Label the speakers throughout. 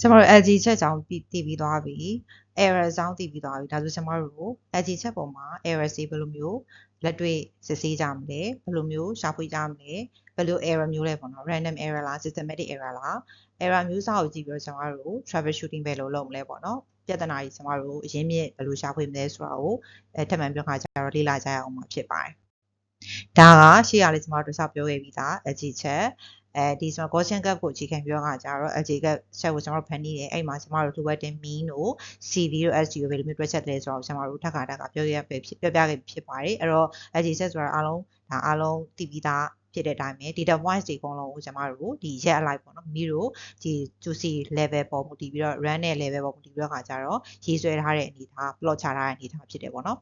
Speaker 1: ကျွန်တော်တို့ LG ချက်ကြောင်းတည်ပြီးသွားပြီ error အကြောင်းတည်ပြီးသွားပြီဒါဆိုကျွန်တော်တို့ LG ချက်ပေါ်မှာ error စီဘယ်လိုမျိုးလက်တွေ့စစ်ဆေးကြမလဲဘယ်လိုမျိုးရှာဖွေကြမလဲဘယ်လို error မျိုးလဲပေါ့နော် random error လား systematic error လား error မျိုးစားကိုကြည့်ပြီးတော့ကျွန်တော်တို့ troubleshooting ပဲလို့လုပ်မလဲပေါ့နော်ပြဿနာကြီးကျွန်တော်တို့အရင်းမြစ်ဘယ်လိုရှာဖွေမလဲဆိုတာကိုအဲထပ်မံပြောခါကြတော့လေ့လာကြရအောင်မှာဖြစ်ပါတယ်ဒါကရှေ့ရလေးကျွန်တော်တို့စပြောခဲ့ပြီးသား LG ချက် အဲဒီကျွန်တော် Gaussian gap ကိုအခြေခံပြောတာကြတော့ LG gap ချက်ကိုကျွန်တော်ဖန်နေတယ်အဲ့မှာကျွန်တော်တို့ Lower mean တို့ CV တို့ SG တို့ဘယ်လိုမျိုးတွက်ချက်တယ်ဆိုတော့ကျွန်တော်တို့ထပ်ခါတက်ကပြောရပဲဖြစ်ပြောပြခဲ့ဖြစ်ပါတယ်အဲ့တော့ LG set ဆိုတာအားလုံးဒါအားလုံးတည်ပြီးသားဖြစ်တဲ့အတိုင်းပဲ data points တွေအကုန်လုံးကိုကျွန်တော်တို့ဒီရက်အလိုက်ပေါ့နော်မိတို့ဒီ juicy level ပေါ်မူတည်ပြီးတော့ run တဲ့ level ပေါ်မူတည်ပြီးတော့ခါကြတော့ရေးဆွဲထားတဲ့အနေအထား plot ချထားတဲ့အနေအထားဖြစ်တယ်ပေါ့နော်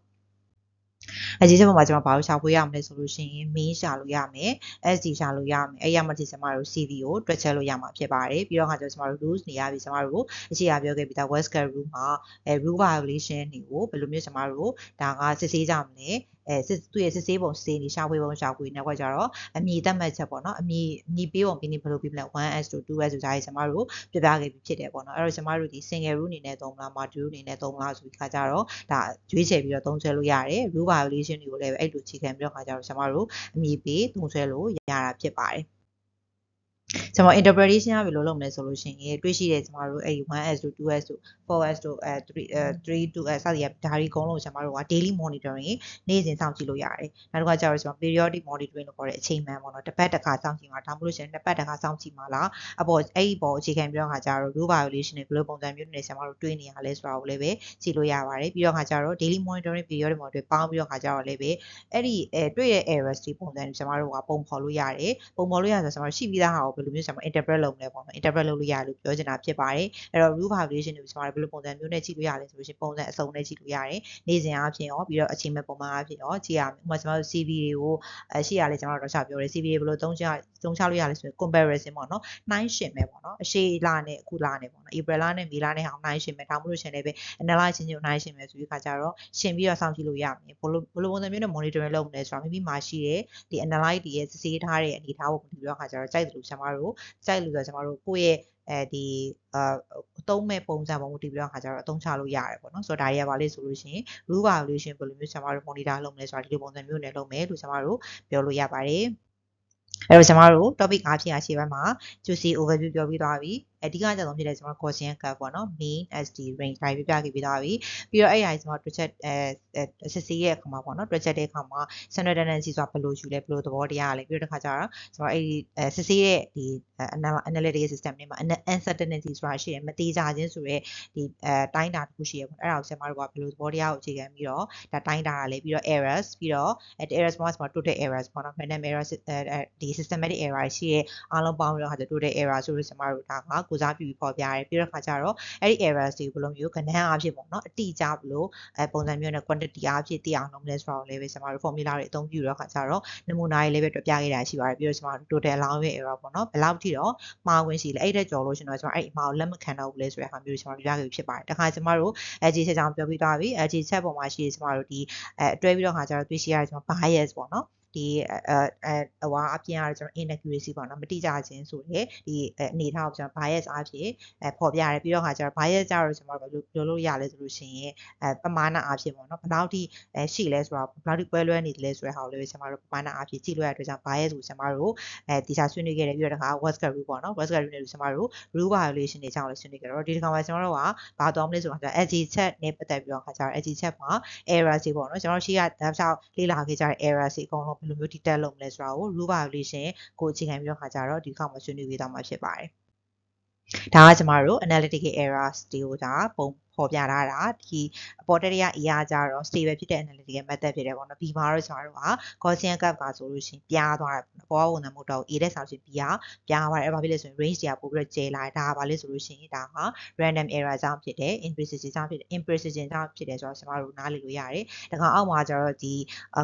Speaker 1: အကြီးချက်ပေါ်မှာကျွန်တော်ဘာလို့ရှာဖွေရမလဲဆိုလို့ရှိရင် main ရှာလို့ရမယ် SD ရှာလို့ရမယ်အဲ့ရမှဒီကျွန်တော်တို့ CV ကိုတွက်ချက်လို့ရမှာဖြစ်ပါတယ်ပြီးတော့ခါကျကျွန်တော်တို့ rules နေရပြီကျွန်တော်တို့အရှိအပြောခဲ့ပြီးသား Westgate rule မှာအဲ rule violation တွေကိုဘယ်လိုမျိုးကျွန်တော်တို့ဒါကစစ်ဆေးကြမလဲ အဲစစ်သူ့ရဲ့စစ်ဆေးပုံစစ်နေရှာဖွေပုံရှာဖွေနောက်ကြတော့အမည်သတ်မှတ်ချက်ပေါ့နော်အမည်အမည်ပေးပုံပြီးနေဘယ်လိုပြီးမလဲ 1s တို့ 2s တို့ဒါကြီးကျွန်တော်တို့ပြပြခဲ့ပြီးဖြစ်တယ်ပေါ့နော်အဲ့တော့ကျွန်တော်တို့ဒီ single root အနေနဲ့သုံးမလား module အနေနဲ့သုံးမလားဆိုပြီးခါကြတော့ဒါရွေးချယ်ပြီးတော့သုံးဆွဲလို့ရတယ် rule violation တွေကိုလည်းအဲ့လိုချိန်ခံပြီးတော့ခါကြတော့ကျွန်တော်တို့အမည်ပေးသုံးဆွဲလို့ရတာဖြစ်ပါတယ် ကျွန်တော် interpretation ကဘယ်လိုလုပ်မလဲဆိုလို့ရှိရင်တွေ့ရှိတဲ့ကျွန်တော်တို့အဲ့ 1s တို့ 2s တို့ 4s တို့အဲ3 3 2s စသည်ဖြင့်ဒါတွေအကုန်လုံးကျွန်တော်တို့က daily monitoring နေ့စဉ်စောင့်ကြည့်လို့ရတယ်နောက်တစ်ခါကျတော့ကျွန်တော် periodic monitoring လို့ခေါ်တဲ့အချိန်မှန်ပေါ့နော်တစ်ပတ်တစ်ခါစောင့်ကြည့်မှာဒါမှမဟုတ်ရှင်တစ်ပတ်တစ်ခါစောင့်ကြည့်မှာလားအပေါ်အဲ့ဒီပေါ်အခြေခံပြီးတော့ခါကျတော့ rule violation တွေဘယ်လိုပုံစံမျိုးတွေကျွန်တော်တို့တွေးနေရလဲဆိုတာကိုလည်းပဲကြည့်လို့ရပါတယ်ပြီးတော့ခါကျတော့ daily monitoring periodic monitoring ပေါင်းပြီးတော့ခါကျတော့လည်းပဲအဲ့ဒီအဲတွေ့တဲ့ errors တွေပုံစံတွေကျွန်တော်တို့ကပုံဖော်လို့ရတယ်ပုံဖော်လို့ရဆိုတော့ကျွန်တော်ရှိပြီးသားဟာကိုဘယ်လိုမျိုးကျွန်တော် interpret လုပ်မလဲပေါ့နော် interpret လုပ်လို့ရလို့ပြောချင်တာဖြစ်ပါတယ်အဲ့တော့ rule violation တွေကိုကျွန်တော်ဘယ်လိုပုံစံမျိုးနဲ့ကြည့်လို့ရလဲဆိုလို့ရှိရင်ပုံစံအစုံနဲ့ကြည့်လို့ရတယ်နေ့စဉ်အားဖြင့်ရောပြီးတော့အချိန်မဲ့ပုံမှန်အားဖြင့်ရောကြည့်ရမယ်ဥပမာကျွန်တော်တို့ CV တွေကိုအရှိရလဲကျွန်တော်တို့တော့ချပြောတယ် CV တွေဘယ်လိုသုံးချ သုံးချလို့ရလဲဆိုရင် comparison ပေါ့နော်နှိုင်းရှင်မယ်ပေါ့နော်အရှိလနဲ့အခုလနဲ့ပေါ့နော် April လနဲ့ May လနဲ့ဟောင်းနှိုင်းရှင်မယ်ဒါမှမဟုတ်ရှင်လည်းပဲ analyze ချင်းချင်းနှိုင်းရှင်မယ်ဆိုပြီးခါကြတော့ရှင်ပြီးတော့စောင့်ကြည့်လို့ရမယ်ဘယ်လိုဘယ်လိုပုံစံမျိုးနဲ့ monitoring လုပ်မလဲဆိုတော့မိမိမှာရှိတဲ့ဒီ analyze တွေရဲ့စစ်ဆေးထားတဲ့အနေအထားကိုပြီးတော့ခါကြတော့ကြိုက်တယ်လို့ကျွန်တော်တို့ကြိုက်လို့ဆိုတော့ကျွန်တော်တို့ကိုယ့်ရဲ့အဲဒီအာအသုံးမဲ့ပုံစံပုံမူတည်ပြီးတော့ခါကြတော့အသုံးချလို့ရတယ်ပေါ့နော်ဆိုတော့ဒါတွေကဘာလဲဆိုလို့ရှိရင် rule violation ဘယ်လိုမျိုးကျွန်တော်တို့ monitor လုပ်မလဲဆိုတာဒီလိုပုံစံမျိုးနဲ့လုပ်မယ်လို့ကျွန်တော်တို့ပြောလို့ရပါတယ် အဲ့တော့ကျွန်တော်တို့ topic အားဖြင့်အရှိဘက်မှာ juicy overview ပြောပြီးသွားပြီ အဓိကကြောင့်ဖြစ်တဲ့ကျွန်တော် Gaussian curve ပေါ့နော် mean SD range တိုင်းပြပြခဲ့ပြီးသားပြီပြီးတော့အဲ့အရာကျွန်တော်တွက်ချက်အဲစစ်ဆေးရဲ့အခါမှာပေါ့နော်တွက်ချက်တဲ့အခါမှာ central tendency ဆိုတာဘယ်လိုယူလဲဘယ်လိုသဘောတရားလဲပြီးတော့တစ်ခါကျတော့ကျွန်တော်အဲ့ဒီစစ်ဆေးရဲ့ဒီ analytic system တွေမှာ uncertainty ဆိုတာရှိတယ်မတိကျခြင်းဆိုရဲဒီအဲတိုင်းတာတစ်ခုရှိရပေါ့အဲ့ဒါကိုကျွန်တော်တို့ကဘယ်လိုသဘောတရားကိုအခြေခံပြီးတော့ဒါတိုင်းတာတာလဲပြီးတော့ errors ပြီးတော့ errors မှာကျွန်တော် total errors ပေါ့နော် random errors ဒီ systematic error ရှိရဲ့အားလုံးပေါင်းပြီးတော့ခါကျ total error ဆိုလို့ကျွန်တော်တို့ဒါကကိုစားပြုပြီးပေါ်ပြရတယ်ပြီးတော့ခါကျတော့အဲ့ဒီ errors တွေဘယ်လိုမျိုးကဏ္ဍအားဖြင့်ပေါ့နော်အတိအကျဘယ်လိုအဲပုံစံမျိုးနဲ့ quantity အားဖြင့်သိအောင်လုပ်မလဲဆိုတော့လည်းပဲကျွန်တော်တို့ formula တွေအသုံးပြုတော့ခါကျတော့နမူနာတွေလည်းပဲတွေ့ပြခဲ့တာရှိပါတယ်ပြီးတော့ကျွန်တော်တို့ total allowance error ပေါ့နော်ဘယ်လောက်ထိတော့မှားဝင်ရှိလဲအဲ့တဲ့ကြော်လို့ရှင်တော့ကျွန်တော်အဲ့အမှားကိုလက်မခံတော့ဘူးလဲဆိုတဲ့ဟာမျိုးကျွန်တော်ပြခဲ့ဖြစ်ပါတယ်တခါကျွန်တော်တို့ edge ချက်ကြောင့်ပြောပြီးသွားပြီ edge ချက်ပုံမှာရှိတယ်ကျွန်တော်တို့ဒီအဲအတွဲပြီးတော့ခါကျတော့တွေ့ရှိရတဲ့ကျွန်တော် bias ပေါ့နော် ဒီအဲအဲဟိုအပြင်ကတော့ကျွန်တော် inaccuracy ပေါ့နော်မတိကျခြင်းဆိုရဲဒီအနေထားကိုကျွန်တော် bias အဖြစ်အဲပေါ်ပြရတယ်ပြီးတော့ခါကျတော့ bias ကြတော့ကျွန်တော်ပြောလို့ရလဲဆိုလို့ရှိရင်အဲပမာဏအဖြစ်ပေါ့နော်ဘယ်လောက်ထိအဲရှိလဲဆိုတော့ဘယ်လောက်ထိပွဲလွဲနေတယ်လဲဆိုတဲ့ဟာကိုလည်းကျွန်တော်တို့ပမာဏအဖြစ်ကြည့်လို့ရတဲ့အတွက်ကြောင့် bias ကိုကျွန်တော်တို့အဲဒီစာဆွေးနွေးခဲ့တယ်ပြီးတော့တခါ Westgate rule ပေါ့နော် Westgate rule နဲ့ကျွန်တော်တို့ rule violation တွေအကြောင်းလည်းဆွေးနွေးခဲ့တော့ဒီတစ်ခါမှာကျွန်တော်တို့ကဘာတော်မလဲဆိုတော့ edge check နဲ့ပတ်သက်ပြီးတော့ခါကျတော့ edge check မှာ error တွေပေါ့နော်ကျွန်တော်ရှိရတောက်လျှောက်လေ့လာခဲ့ကြတဲ့ error တွေအကုန်လုံးဘယ်လိုမျိုး detect လုပ်မလဲဆိုတာကို rule violation ကိုအခြေခံပြီးတော့ခါကြတော့ဒီခေါက်မှာဆွေးနွေးပေးသွားမှာဖြစ်ပါတယ်ဒါကကျမတို့ analytical errors တွေကိုဒါပုံ ဖော်ပြထားတာဒီအပေါ်တရရအရာကြတော့ stable ဖြစ်တဲ့ analytical method ဖြစ်တယ်ပေါ့နော် B မှာတော့ကျွန်တော်တို့က Gaussian curve ကဆိုလို့ရှိရင်ပြားသွားတယ်ပေါ့နော်ပေါ်ဝန်ထမ်းမို့တော့ A တဲ့ဆောက်ရှင် B ကပြားသွားတယ်အဲ့ဘာဖြစ်လဲဆိုရင် range တွေကပို့ပြီးတော့ကျဲလာတယ်ဒါကဘာလဲဆိုလို့ရှိရင်ဒါက random error ကြောင့်ဖြစ်တယ် imprecision ကြောင့်ဖြစ်တယ် imprecision ကြောင့်ဖြစ်တယ်ဆိုတော့ကျွန်တော်တို့နားလည်လို့ရတယ်ဒါကောင်အောက်မှာကျတော့ဒီ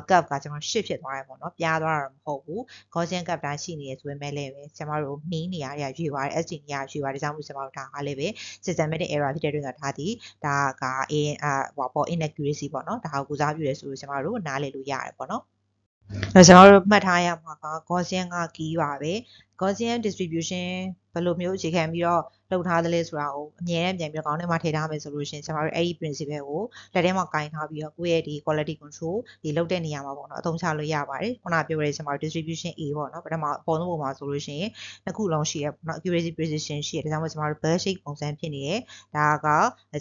Speaker 1: curve ကကျွန်တော် shift ဖြစ်သွားတယ်ပေါ့နော်ပြားသွားတာမဟုတ်ဘူး Gaussian curve တိုင်းရှိနေရဆိုပေမဲ့လည်းပဲကျွန်တော်တို့ mean နေရာတွေကရွေ့သွားတယ် SD နေရာရွေ့သွားတယ်ဒါကြောင့်မို့ကျွန်တော်တို့ဒါကလည်းပဲ systematic error ဖြစ်တဲ့အတွက်ကဒါဒီဒါကအင်းအာဟိုပေါ့ inaccuracy ပေါ့နော်ဒါကိုကုစားပြုရဲဆိုလို့ကျွန်တော်တို့နားလည်လို့ရတယ်ပေါ့နော် အဲကျွန်တော်တို့မှတ်ထားရမှာက Gaussian က key ပါပဲ Gaussian distribution ဘယ်လိုမျိုးအခြေခံပြီးတော့လုပ်ထားသလဲဆိုတာကိုအမြဲတမ်းပြန်ပြီးတော့ခေါင်းထဲမှာထည့်ထားမယ်ဆိုလို့ရှိရင်ကျွန်တော်တို့အဲ့ဒီ principle ကိုလက်ထဲမှာကင်ထားပြီးတော့ကိုယ့်ရဲ့ဒီ quality control ဒီလုပ်တဲ့နေရာမှာပေါ့နော်အသုံးချလို့ရပါတယ်ခုနပြောရဲကျွန်တော်တို့ distribution A ပေါ့နော်ပထမအပေါ်ဆုံးပုံမှာဆိုလို့ရှိရင်နှစ်ခုလုံးရှိရပေါ့နော် accuracy precision ရှိရဒါကြောင့်မို့ကျွန်တော်တို့ bell shape ပုံစံဖြစ်နေတယ်ဒါက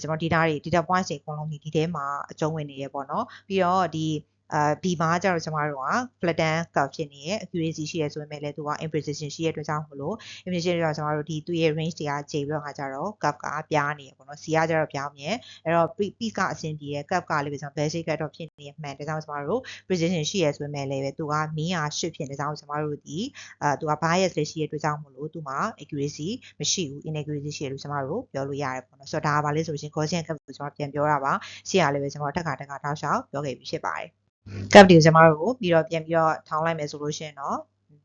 Speaker 1: ကျွန်တော် data တွေ data points တွေအကုန်လုံးဒီဒီထဲမှာအကျုံးဝင်နေရပေါ့နော်ပြီးတော့ဒီ အာ B မှာကျတော့ကျမတို့က flatten curve ဖြစ်နေရဲ့ accuracy ရှိရဲဆိုပေမဲ့လည်းသူက imprecision ရှိရဲ့အတွက်ကြောင့်မလို့ imprecision တွေကကျမတို့ဒီသူ့ရဲ့ range တွေကချိန်ပြီးတော့ခါကျတော့ curve ကပြားနေရပေါ့နော် C ကကျတော့ပြောင်းမြဲအဲ့တော့ peak ကအဆင်ပြေရဲ့ curve ကလည်းပဲကျမ bell shape ကတော့ဖြစ်နေမှန်ဒါကြောင့်ကျမတို့ precision ရှိရဲဆိုပေမဲ့လည်းပဲသူက mean က10ဖြစ်နေကြောင်းကျမတို့ဒီအာသူက bias လည်းရှိရဲ့အတွက်ကြောင့်မလို့သူမှာ accuracy မရှိဘူး inaccuracy ရှိရလို့ကျမတို့ပြောလို့ရတယ်ပေါ့နော်ဆိုတော့ဒါကဘာလဲဆိုလို့ရှင် Gaussian curve ကိုကျမပြန်ပြောတာပါရှေ့ကလည်းပဲကျမတို့တက်ခါတက်ခါတောက်လျှောက်ပြောခဲ့ပြီးဖြစ်ပါတယ် cup တွေကိုကျမတို့ပြီးတော့ပြန်ပြီးတော့ထောင်းလိုက်မယ်ဆိုလို့ရှိရင်တော့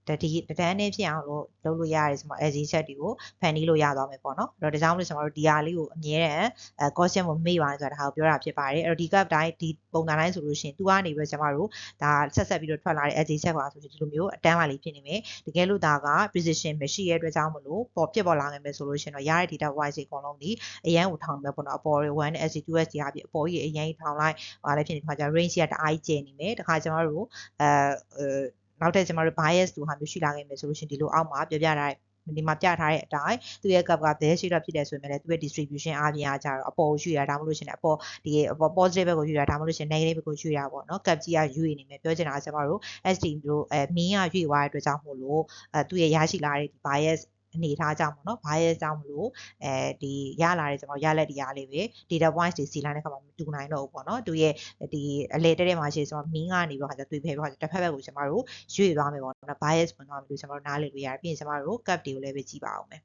Speaker 1: တတိတတန်းနဲ့ဖြစ်အောင်လို့လုပ်လို့ရတယ်ဆိုမှ LG set တွေကိုဖန်တီးလို့ရသွားမယ်ပေါ့နော်အဲ့တော့ဒါကြောင့်မလို့ကျွန်တော်တို့ဒီဟာလေးကိုအမြဲတမ်းအဲ caution ကိုမေ့ပါနဲ့ဆိုတာဒါကိုပြောတာဖြစ်ပါတယ်အဲ့တော့ဒီ cup တိုင်းဒီပုံစံတိုင်းဆိုလို့ရှိရင်သူကနေပြီးကျွန်တော်တို့ဒါဆက်ဆက်ပြီးတော့ထွက်လာတဲ့ LG set ပါဆိုရင်ဒီလိုမျိုးအတန်းလာလေးဖြစ်နေမယ်တကယ်လို့ဒါက precision မရှိရဲ့အတွက်ကြောင့်မလို့ပေါ်ပြစ်ပေါ်လာနိုင်မယ်ဆိုလို့ရှိရင်တော့ရတဲ့ data wise တွေအကုန်လုံးဒီအရန်ကိုထောင်းမယ်ပေါ့နော်အပေါ်တွေ1 SC 2S တွေအပြည့်အပေါ်ကြီးအရန်ထောင်းလိုက်ဟာလည်းဖြစ်နေခါကျ range ကတအားကြီးကျနေမယ်တခါကျွန်တော်တို့အဲ နောက်ထပ်ကျမတို့ bias လို့ဟာမျိုးရှိလာခဲ့မယ်ဆိုလို့ရှိရင်ဒီလိုအောက်မှာပြပြထားတဲ့ဒီမှာပြထားတဲ့အတိုင်းသူရဲ့ cup က bell shape ဖြစ်တယ်ဆိုရင်လည်းသူရဲ့ distribution အားဖြင့်အားကြတော့အပေါ်ကိုရွှေ့ရဒါမှမဟုတ်ရှင်အပေါ်ဒီအပေါ် positive ဘက်ကိုရွှေ့ရဒါမှမဟုတ်ရှင် negative ဘက်ကိုရွှေ့ရပေါ့နော် cup ကြီးကရွှေ့နေမယ်ပြောချင်တာကကျွန်တော်တို့ SD တို့အဲ mean ကရွှေ့သွားတဲ့အတွက်ကြောင့်မို့လို့အဲသူရဲ့ရရှိလာတဲ့ဒီ bias အနေထားကြောင့်ပေါ့နော်ဘာရဲ့ကြောင့်မလို့အဲဒီရလာတဲ့ကျွန်တော်ရလက်တရားလေးပဲ data points တွေစီလိုက်တဲ့ခါမှာမတူနိုင်တော့ဘူးပေါ့နော်သူရဲ့ဒီအလေတဲ့တဲ့မှာရှိကျွန်တော်မင်းကနေပြီးခါကျတွေ့ဖဲပြီးခါကျတစ်ဖက်ဘက်ကိုကျွန်တော်တို့ရွေ့သွားမယ်ပေါ့နော် bias ဝင်သွားမယ်လို့ကျွန်တော်တို့နားလည်လို့ရတယ်ပြီးရင်ကျွန်တော်တို့ cap တွေကိုလည်းပဲကြည့်ပါအောင်မယ်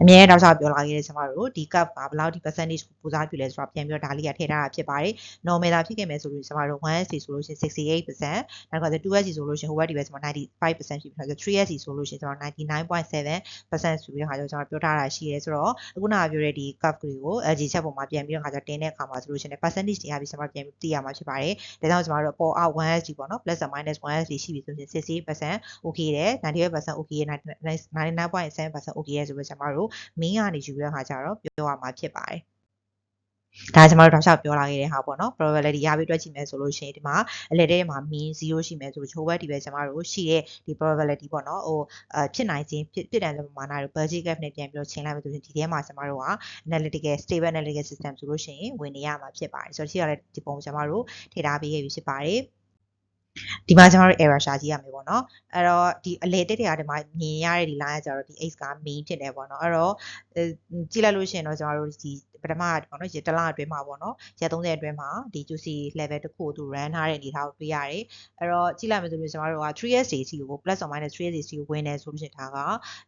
Speaker 1: အမြဲတမ်းတော့ပြောလာခဲ့တဲ့ကျွန်တော်တို့ဒီ cup ကဘယ်လောက်ဒီ percentage ကိုပူစားပြုလဲဆိုတာပြန်ပြီးတော့ဒါလေးကထည့်ထားတာဖြစ်ပါတယ် normal သာဖြစ်ခဲ့မယ်ဆိုလို့ကျွန်တော်တို့ 1SC ဆိုလို့ရှိရင်68%နောက်က 2SC ဆိုလို့ရှိရင်ဟိုဘက်ဒီဘက်ကျွန်တော်95%ဖြစ်ပြီးတော့ 3SC ဆိုလို့ရှိရင်ကျွန်တော်99.7%ဆိုပြီးတော့ခါကျကျွန်တော်ပြောထားတာရှိရဲဆိုတော့အခုနကပြောတဲ့ဒီ cup တွေကို LG ချက်ပုံမှာပြန်ပြီးတော့ခါကျတင်တဲ့အခါမှာဆိုလို့ရှိရင် percentage တွေအပြီးကျွန်တော်ပြန်ပြီးသိရမှာဖြစ်ပါတယ်ဒါကြောင့်ကျွန်တော်တို့ပေါ်အောက် 1SC ပေါ့နော် plus or minus 1SC ရှိပြီဆိုရင်68% okay တယ်95% okay 99.7% okay ဆိုပြီးကျွန်တော်တို့ main ကနေယူရတဲ့ခါကျတော့ပြောရမှာဖြစ်ပါတယ်ဒါကျွန်တော်တို့တောက်လျှောက်ပြောလာခဲ့တဲ့ဟာပေါ့နော် probability ရပြီးတွက်ကြည့်မယ်ဆိုလို့ရှိရင်ဒီမှာအလဲတဲ့မှာ mean 0ရှိမယ်ဆိုချိုးဘက်ဒီပဲကျွန်တော်တို့ရှိတဲ့ဒီ probability ပေါ့နော်ဟိုအဖြစ်နိုင်ခြင်းဖြစ်ဖြစ်တယ်ဆိုပမာဏတို့ budget gap နဲ့ပြန်ပြီးတော့ချိန်လိုက်မယ်ဆိုရင်ဒီထဲမှာကျွန်တော်တို့က analytical stable analytical system ဆိုလို့ရှိရင်ဝင်နေရမှာဖြစ်ပါတယ်ဆိုတော့ဒီကလည်းဒီပုံကျွန်တော်တို့ထည့်ထားပေးခဲ့ပြီဖြစ်ပါတယ် ဒီမှာကျွန်တော်တို့ error ရှာကြည့်ရမယ်ပေါ့နော်အဲ့တော့ဒီအလေတက်တွေကဒီမှာမြင်ရတဲ့ဒီ line ကကျတော့ဒီ x က main ဖြစ်တယ်ပေါ့နော်အဲ့တော့ကြည့်လိုက်လို့ရှိရင်တော့ကျွန်တော်တို့ဒီပထမပေါ့နော်ရေတလအတွင်းမှာပေါ့နော်ရက်30အတွင်းမှာဒီ juicy level တစ်ခုကိုသူ run ထားတဲ့အနေအထားကိုတွေ့ရတယ်အဲ့တော့ကြည့်လိုက်မယ်ဆိုလို့ကျွန်တော်တို့က 3s တွေစီကို plus or minus 3s တွေစီကိုဝင်နေဆိုလို့ရှိရင်ဒါက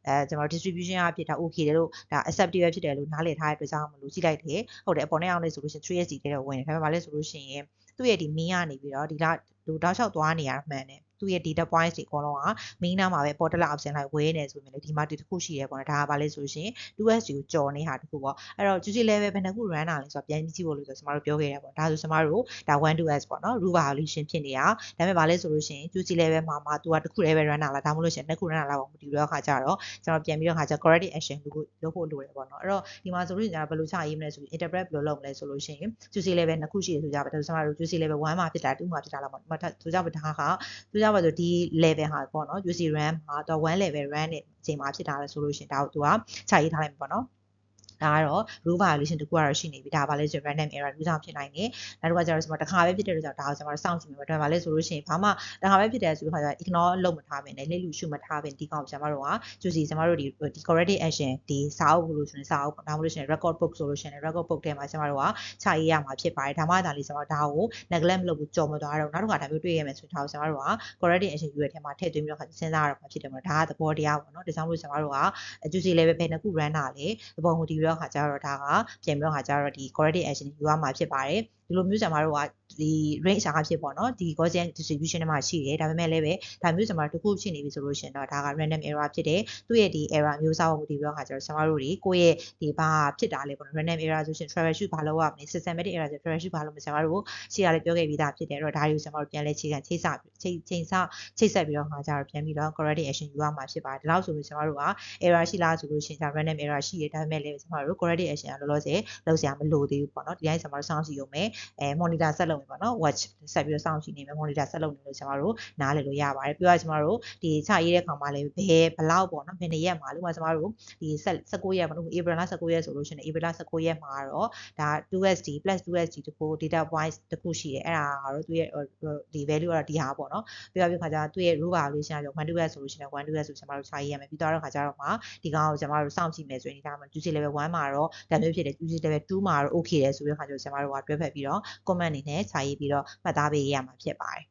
Speaker 1: အဲကျွန်တော် distribution အဖြစ်ဒါ okay တယ်လို့ဒါ acceptable ဖြစ်တယ်လို့နားလည်ထားတဲ့အတွက်ကြောင့်မလို့ကြည့်လိုက်တယ်ဟုတ်တယ်အပေါ်နဲ့အောင်နေဆိုလို့ရှိရင် 3s တွေတဲ့ဝင်တယ်ဒါပေမဲ့မလဲဆိုလို့ရှိရင်သူ့ရဲ့ဒီ mean ကနေပြီးတော့ဒီလား လူတောက်လျှောက်သွားနေရမှန်တယ် သူ့ရဲ့ data points တွေအကုန်လုံးက main နားမှာပဲ portal option လိုက်ဝဲနေဆိုရင်လေဒီမှာဒီတစ်ခုရှိရဲပေါ့နော်ဒါကဘာလဲဆိုရှင် 2SG ကိုကြော်နေတာတစ်ခုပေါ့အဲ့တော့ GG level ဘယ်နှခု run တာလဲဆိုတော့ပြန်ကြည့်ဖို့လို့ဆိုကျွန်တော်တို့ပြောခဲ့ရပေါ့ဒါဆိုကျွန်တော်တို့ဒါ 1-2S ပေါ့နော် root violation ဖြစ်နေတာဒါပေမဲ့ဘာလဲဆိုလို့ရှင် GG level မှာမှာသူကတစ်ခုလေးပဲ run တာလားဒါမှမဟုတ်ရှင်နှစ်ခု run တာလားပေါ့မတူတော့ခါကြတော့ကျွန်တော်ပြန်ပြီးတော့ခါကြ corrective action လုပ်ဖို့လုပ်ဖို့လိုတယ်ပေါ့နော်အဲ့တော့ဒီမှာဆိုလို့ရှင်ဘယ်လိုချရေးမလဲဆိုပြီး interpret ဘယ်လိုလုပ်မလဲဆိုလို့ရှင် GG level နှစ်ခုရှိတယ်ဆိုကြပါတော့ကျွန်တော်တို့ GG level 1မှာဖြစ်တာ2မှာဖြစ်တာလားပေါ့ဒီမှာဆိုကြပါဒါကဆိုကြပါဆိုဒီ level ဟာပေါ့နော် UC RAM မှာတော့1 level run နဲ့အချိန်မှာဖြစ်တာလဲဆိုလို့ရှင်ဒါကိုသူကခြာရေးထားလိုက်မှာပေါ့နော် ဒါကတော့ root violation တခုကတော့ရှိနေပြီဒါပါလဲဆို random error လူကြောင့်ဖြစ်နိုင်တယ်နောက်တစ်ခါကျတော့ကျွန်တော်တစ်ခါပဲဖြစ်တဲ့အတွက်ကြောင့်ဒါကိုကျွန်တော်စောင့်ကြည့်မယ်ဒါပါလဲဆိုလို့ရှိရင်ဘာမှတစ်ခါပဲဖြစ်တယ်ဆိုတော့ ignore လုပ်မထားဘဲနဲ့လက်လူရှုမထားဘဲဒီကောင်ကျွန်တော်တို့ကကျူစီကျွန်တော်တို့ဒီဒီ corrective action ဒီစာအုပ်လို့ဆိုရင်စာအုပ်ဒါမှမဟုတ်ရှင် record book ဆိုလို့ရှိရင် record book ထဲမှာကျွန်တော်တို့ကခြာရေးရမှာဖြစ်ပါတယ်ဒါမှသာလေကျွန်တော်ဒါကို neglect မလုပ်ဘူးကြော်မသွားတော့နောက်တစ်ခါဒါမျိုးတွေ့ရမယ်ဆိုရင်ဒါကိုကျွန်တော်တို့က corrective action ယူရတဲ့ထဲမှာထည့်သွင်းပြီးတော့စဉ်းစားရမှာဖြစ်တယ်ပေါ့ဒါကသဘောတရားပေါ့နော်ဒါကြောင့်မို့ကျွန်တော်တို့ကကျူစီ level ပဲနှစ်ခု run တာလေသဘောဟိုဒီပြီးတော့ခါကျတော့ဒါကပြန်ပြီးတော့ခါကျတော့ဒီ corrective action ယူရမှာဖြစ်ပါတယ် ဒီလိုမျိုးကျွန်တော်တို့ကဒီ range အားဖြင့်ပေါ့နော်ဒီ Gaussian distribution ထဲမှာရှိတယ်ဒါပေမဲ့လည်းပဲဒါမျိုးကျွန်တော်တို့တစ်ခုဖြစ်နေပြီဆိုလို့ရှိရင်တော့ဒါက random error ဖြစ်တယ်သူ့ရဲ့ဒီ error မျိုးစားဖို့မူတည်ပြီးတော့ခါကျတော့ကျွန်တော်တို့တွေကိုယ့်ရဲ့ဒီဘာဖြစ်တာလဲပေါ့နော် random error ဆိုရှင် troubleshoot ဘာလုပ်ရမလဲ systematic error ဆို troubleshoot ဘာလုပ်မလဲကျွန်တော်တို့ရှေ့ကလည်းပြောခဲ့ပြီးသားဖြစ်တယ်အဲ့တော့ဒါတွေကိုကျွန်တော်တို့ပြန်လဲချိန်ခံချိတ်ဆက်ချိန်ချိန်ဆချိတ်ဆက်ပြီးတော့ခါကျတော့ပြန်ပြီးတော့ corrective action ယူရမှာဖြစ်ပါတယ်ဒါလို့ဆိုလို့ကျွန်တော်တို့က error ရှိလားဆိုလို့ရှိရင် random error ရှိတယ်ဒါပေမဲ့လည်းကျွန်တော်တို့ corrective action ကလောလောဆယ်လုပ်စရာမလိုသေးဘူးပေါ့နော်ဒီတိုင်းကျွန်တော်တို့စောင့်ကြည့်ရုံပဲအဲ monitor ဆက်လုပ်မယ်ပေါ့နော် watch ဆက်ပြီးတော့စောင့်ကြည့်နေမယ် monitor ဆက်လုပ်နေလို့ကျွန်တော်တို့နားလည်လို့ရပါတယ်ပြီးတော့ကျွန်တော်တို့ဒီချရေးတဲ့ခါမှာလည်းဘယ်ဘလောက်ပေါ့နော်ဘယ်နှစ်ရက်မှာလို့ကျွန်တော်တို့ဒီ19ရက်ပေါ့နော် April လ19ရက်ဆိုလို့ရှိရင် April 19ရက်မှာတော့ဒါ 2SD plus 2SD တခု data points တခုရှိတယ်အဲ့ဒါကတော့သူရဲ့ဒီ value ကတော့ဒီဟာပေါ့နော်ပြီးတော့ပြီးခါကျသူ့ရဲ့ row valuation က1 2S ဆိုလို့ရှိရင်1 2S ဆိုကျွန်တော်တို့ချရေးရမယ်ပြီးတော့ခါကျတော့မှဒီကောင်ကိုကျွန်တော်တို့စောင့်ကြည့်မယ်ဆိုရင်ဒါမှ juicy level 1မှာတော့ဒါမျိုးဖြစ်တယ် juicy level 2မှာတော့ okay တယ်ဆိုပြီးခါကျတော့ကျွန်တော်တို့ကတွဲဖက်ပြီးတော့ comment အနေနဲ့ခြာရေးပြီးတော့မှတ်သားပေးရမှာဖြစ်ပါတယ်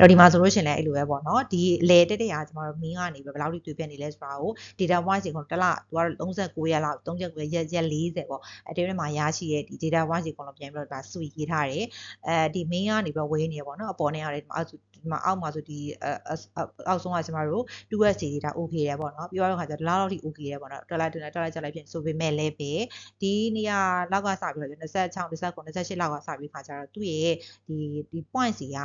Speaker 1: အဲ့တော့ဒီမှာဆိုလို့ရှိရင်လည်းအဲ့လိုပဲပေါ့နော်ဒီလေတက်တက်ရာကျွန်တော်တို့မင်းကနေဘယ်လောက်ထိတွေ့ပြနေလဲဆိုတာကို data point ကိုတစ်လသူကတော့39ရက်လောက်39ရက်ရက်40ပေါ့အဲ့ဒီမှာရရှိတဲ့ဒီ data point ကိုလုံးပြန်ပြီးတော့ဒါစုရေးထားတယ်အဲဒီမင်းကနေပြီးဝေးနေရပေါ့နော်အပေါ်နေရတယ်ဒီမှာဒီမှာအောက်မှာဆိုဒီအောက်ဆုံးကကျွန်တော်တို့ 2S data okay ရပေါ့နော်ပြောရတဲ့ခါကျတော့လောက်လောက်ထိ okay ရပေါ့နော်တက်လိုက်တက်လိုက်တက်လိုက်ကြလိုက်ဖြစ်ဆိုပေမဲ့လည်းပဲဒီနေရာလောက်ကစပြီးတော့26 29 28လောက်ကစပြီးခါကျတော့သူ့ရဲ့ဒီဒီ point စီက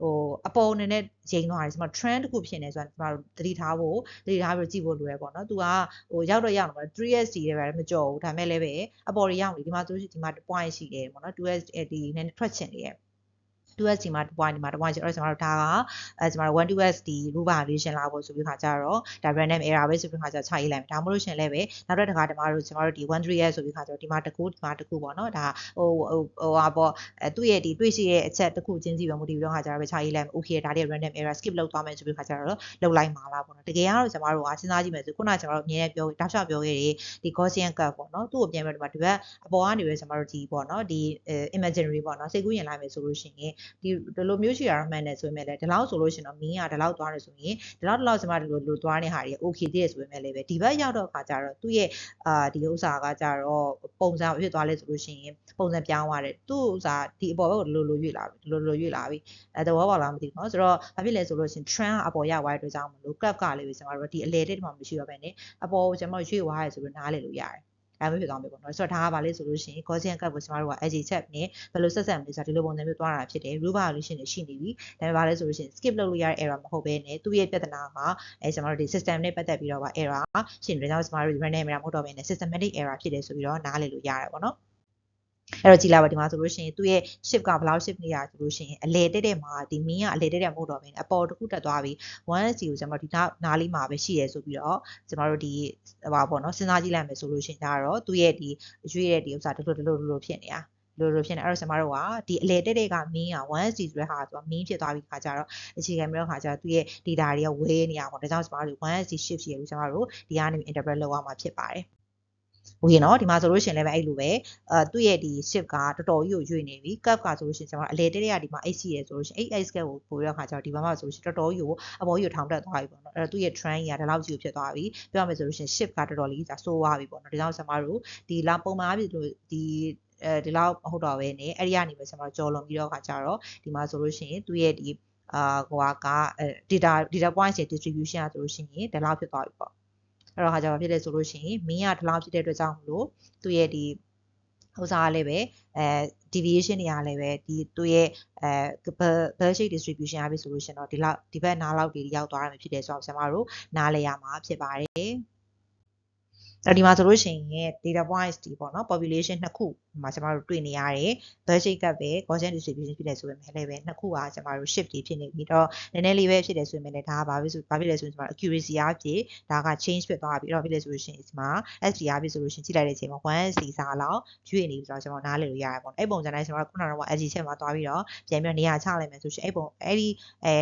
Speaker 1: ဟိုအပေါ်အနေနဲ့ချိန်သွားတယ်ဆိုတော့ trend တစ်ခုဖြစ်နေဆိုတော့ကျွန်တော်တို့သတိထားဖို့သတိထားပြီးကြည့်ဖို့လိုရပေါ့နော်။ तू ကဟိုရောက်တော့ရောက်တော့ 3SD တွေပဲမကြော်ဘူးဒါမဲ့လည်းပဲအပေါ်တွေရောက်နေဒီမှာဆိုဒီမှာ point ရှိတယ်ပေါ့နော် 2S ဒီနည်းနည်းထွက်ချင်နေရဲ့ 2S ဒီမှာ1 point ဒီမှာ1 point ဆိုတော့ကျွန်တော်တို့ဒါကအဲကျွန်တော်တို့ 1 2S ဒီ root variation လာဖို့ဆိုပြီးခါကြတော့ဒါ random error ပဲဆိုပြီးခါကြခြာရေးလိုက်မယ်ဒါမှမဟုတ်ရှင်လည်းပဲနောက်တစ်ခါတမတို့ကျွန်တော်တို့ဒီ 13S ဆိုပြီးခါကြတော့ဒီမှာတစ်ခုဒီမှာတစ်ခုပေါ့နော်ဒါဟိုဟိုဟိုဟာပေါ့အဲသူ့ရဲ့ဒီတွေ့ရှိရဲ့အချက်တစ်ခုချင်းစီပဲမူတည်ပြီးတော့ခါကြတော့ပဲခြာရေးလိုက်မယ် okay ဒါလေး random error skip လုပ်သွားမယ်ဆိုပြီးခါကြတော့လုပ်လိုက်မှာလားပေါ့နော်တကယ်ကတော့ကျွန်တော်တို့ကစဉ်းစားကြည့်မယ်ဆိုခုနကကျွန်တော်တို့အမြဲတမ်းပြောတောက်လျှောက်ပြောခဲ့တဲ့ဒီ Gaussian curve ပေါ့နော်သူ့ကိုပြန်ပြီးတော့ဒီမှာဒီဘက်အပေါ်ကနေပဲကျွန်တော်တို့ဒီပေါ့နော်ဒီ imaginary ပေါ့နော်စိတ်ကူးရင်လိုက်မယ်ဆိုလို့ရှိရင်ဒီဒီလိုမျိုးရှိတာတော့မှန်တယ်ဆိုပေမဲ့လည်းဒီလောက်ဆိုလို့ရှိရင်တော့မင်းကဒီလောက်သွားတယ်ဆိုရင်ဒီလောက်ဒီလောက်ကျွန်မဒီလိုလိုသွားနေဟာတွေ okay တည်းဆိုပေမဲ့လည်းပဲဒီဘက်ရောက်တော့ခါကြတော့သူ့ရဲ့အာဒီဥစ္စာကကြတော့ပုံစံဖြစ်သွားလဲဆိုလို့ရှိရင်ပုံစံပြောင်းသွားတယ်သူ့ဥစ္စာဒီအပေါ်ဘက်ကိုလိုလိုရွေ့လာပြီလိုလိုရွေ့လာပြီအဲသဘောပေါက်လားမသိဘူးเนาะဆိုတော့ဘာဖြစ်လဲဆိုလို့ရှိရင် trend အပေါ်ရောက်သွားတဲ့အတွက်ကြောင့်မလို့ curve ကလေးပဲကျွန်တော်တို့ဒီအလေတဲ့ဒီမှာမရှိတော့ဘဲねအပေါ်ကိုကျွန်တော်ရွေ့သွားရဲဆိုပြီးနားလည်လို့ရတယ် အဲမျိုးဖြစ်သွားမယ်ပေါ့နော်ဆိုတော့ဒါကဘာလဲဆိုလို့ရှိရင် Gaussian curve ကိုကျမတို့က edge check နဲ့ဘယ်လိုဆက်ဆက်မလဲဆိုတာဒီလိုပုံစံမျိုးသွားတာဖြစ်တယ် root valuation တွေရှိနေပြီဒါပေမဲ့ဘာလဲဆိုလို့ရှိရင် skip လုပ်လို့ရတဲ့ error မဟုတ်ဘဲနဲ့သူ့ရဲ့ပြဿနာကအဲကျမတို့ဒီ system နဲ့ပတ်သက်ပြီးတော့ပါ error ရှိနေတယ်ကြောင့်ကျမတို့ random error မဟုတ်တော့ဘဲနဲ့ systematic error ဖြစ်တယ်ဆိုပြီးတော့နားလည်လို့ရတယ်ပေါ့နော် အဲ့တော့ကြည်လာပါဒီမှာဆိုလို့ရှိရင်သူ့ရဲ့ shift ကဘယ်လောက် shift နေရဆိုလို့ရှိရင်အလေတက်တဲ့မှာဒီ mean ကအလေတက်တဲ့မဟုတ်တော့ဘဲအပေါ်တစ်ခုတက်သွားပြီး 1c ကိုကျွန်တော်ဒီနားလေးမှာပဲရှိရဲဆိုပြီးတော့ကျွန်တော်တို့ဒီဟိုပါပေါ့နော်စဉ်းစားကြည့်လိုက်မယ်ဆိုလို့ရှိရင်ဒါတော့သူ့ရဲ့ဒီရွေးတဲ့ဒီဥစ္စာဒီလိုဒီလိုဒီလိုဖြစ်နေတာလိုလိုဖြစ်နေအဲ့တော့ကျွန်တော်တို့ကဒီအလေတက်တဲ့ကမင်းက 1C ဆိုတဲ့ဟာဆိုတော့မင်းဖြစ်သွားပြီးခါကြတော့အခြေခံပြီးတော့ခါကြတော့သူ့ရဲ့ data တွေကဝဲနေရပါတော့ဒါကြောင့်ကျွန်တော်တို့ 1C shift ရှိရလို့ကျွန်တော်တို့ဒီကနေ interpret လုပ်ရမှာဖြစ်ပါတယ် ဟိုရေနော်ဒီမှာဆိုလို့ရှင်လည်းပဲအဲ့လိုပဲအဲသူ့ရဲ့ဒီ ship ကတော်တော်ကြီးကိုရွေ့နေပြီ curve ကဆိုလို့ရှင်ကျွန်တော်အလဲတဲတဲ့ကဒီမှာ AC ရယ်ဆိုလို့ရှင် 8x ကကိုပို့ရခါကျတော့ဒီဘက်မှာဆိုလို့ရှင်တော်တော်ကြီးကိုအပေါ်ကြီးကိုထောင်တက်သွားပြီပေါ့နော်အဲ့တော့သူ့ရဲ့ trend ကြီးကဒီလောက်ကြီးကိုဖြစ်သွားပြီပြောရမယ်ဆိုလို့ရှင် ship ကတော်တော်လေးကြီးဒါဆိုးသွားပြီပေါ့နော်ဒီကြောင့်ကျွန်မတို့ဒီလာပုံမှန်အပြင်လို့ဒီအဲဒီလောက်မဟုတ်တော့ပဲねအဲ့ဒီကနေပဲကျွန်တော်ကြော်လွန်ပြီးတော့ခါကြတော့ဒီမှာဆိုလို့ရှိရင်သူ့ရဲ့ဒီအာဟိုက data data points ရဲ့ distribution อ่ะဆိုလို့ရှိရင်ဒီလောက်ဖြစ်သွားပြီပေါ့ အဲ့တော့ခါကျတော့ဖြစ်လဲဆိုလို့ရှိရင်မင်းကဒီလောက်ဖြစ်တဲ့အတွက်ကြောင့်မလို့သူ့ရဲ့ဒီဥစားလေးပဲအဲ deviation တွေကလည်းပဲဒီသူ့ရဲ့အဲ bell shape distribution အဖြစ်ဆိုလို့ရှိရင်တော့ဒီလောက်ဒီဘက်နားလောက်တွေရောက်သွားတာဖြစ်တယ်ဆိုတော့ကျွန်တော်တို့နားလဲရမှာဖြစ်ပါတယ်အဲ့ဒီမှာဆိုလို့ရှိရင် data points ဒီပေါ့နော် population နှစ်ခု မှာကျွန်တော်တို့တွေ့နေရတယ် bell shape ကပဲ Gaussian distribution ဖြစ်တယ်ဆိုပေမဲ့လည်းပဲနှစ်ခုကကျွန်တော်တို့ shift တွေဖြစ်နေပြီးတော့နည်းနည်းလေးပဲဖြစ်တယ်ဆိုပေမဲ့လည်းဒါကဘာဖြစ်ဆိုဘာဖြစ်လဲဆိုရင်ကျွန်တော် accuracy အဖြစ်ဒါက change ဖြစ်သွားပြီးတော့ဖြစ်လဲဆိုလို့ရှိရင်ဒီမှာ SD အဖြစ်ဆိုလို့ရှိရင်ကြည့်လိုက်တဲ့အချိန်မှာ 1SD စာလောက်ရွေ့နေပြီဆိုတော့ကျွန်တော်နားလည်လို့ရတယ်ပေါ့အဲ့ပုံစံတိုင်းကျွန်တော်ခုနကတော့ SD ချက်မှာသွားပြီးတော့ပြန်ပြီးနေရာချလိုက်မယ်ဆိုရှင်အဲ့ပုံအဲ့ဒီအဲ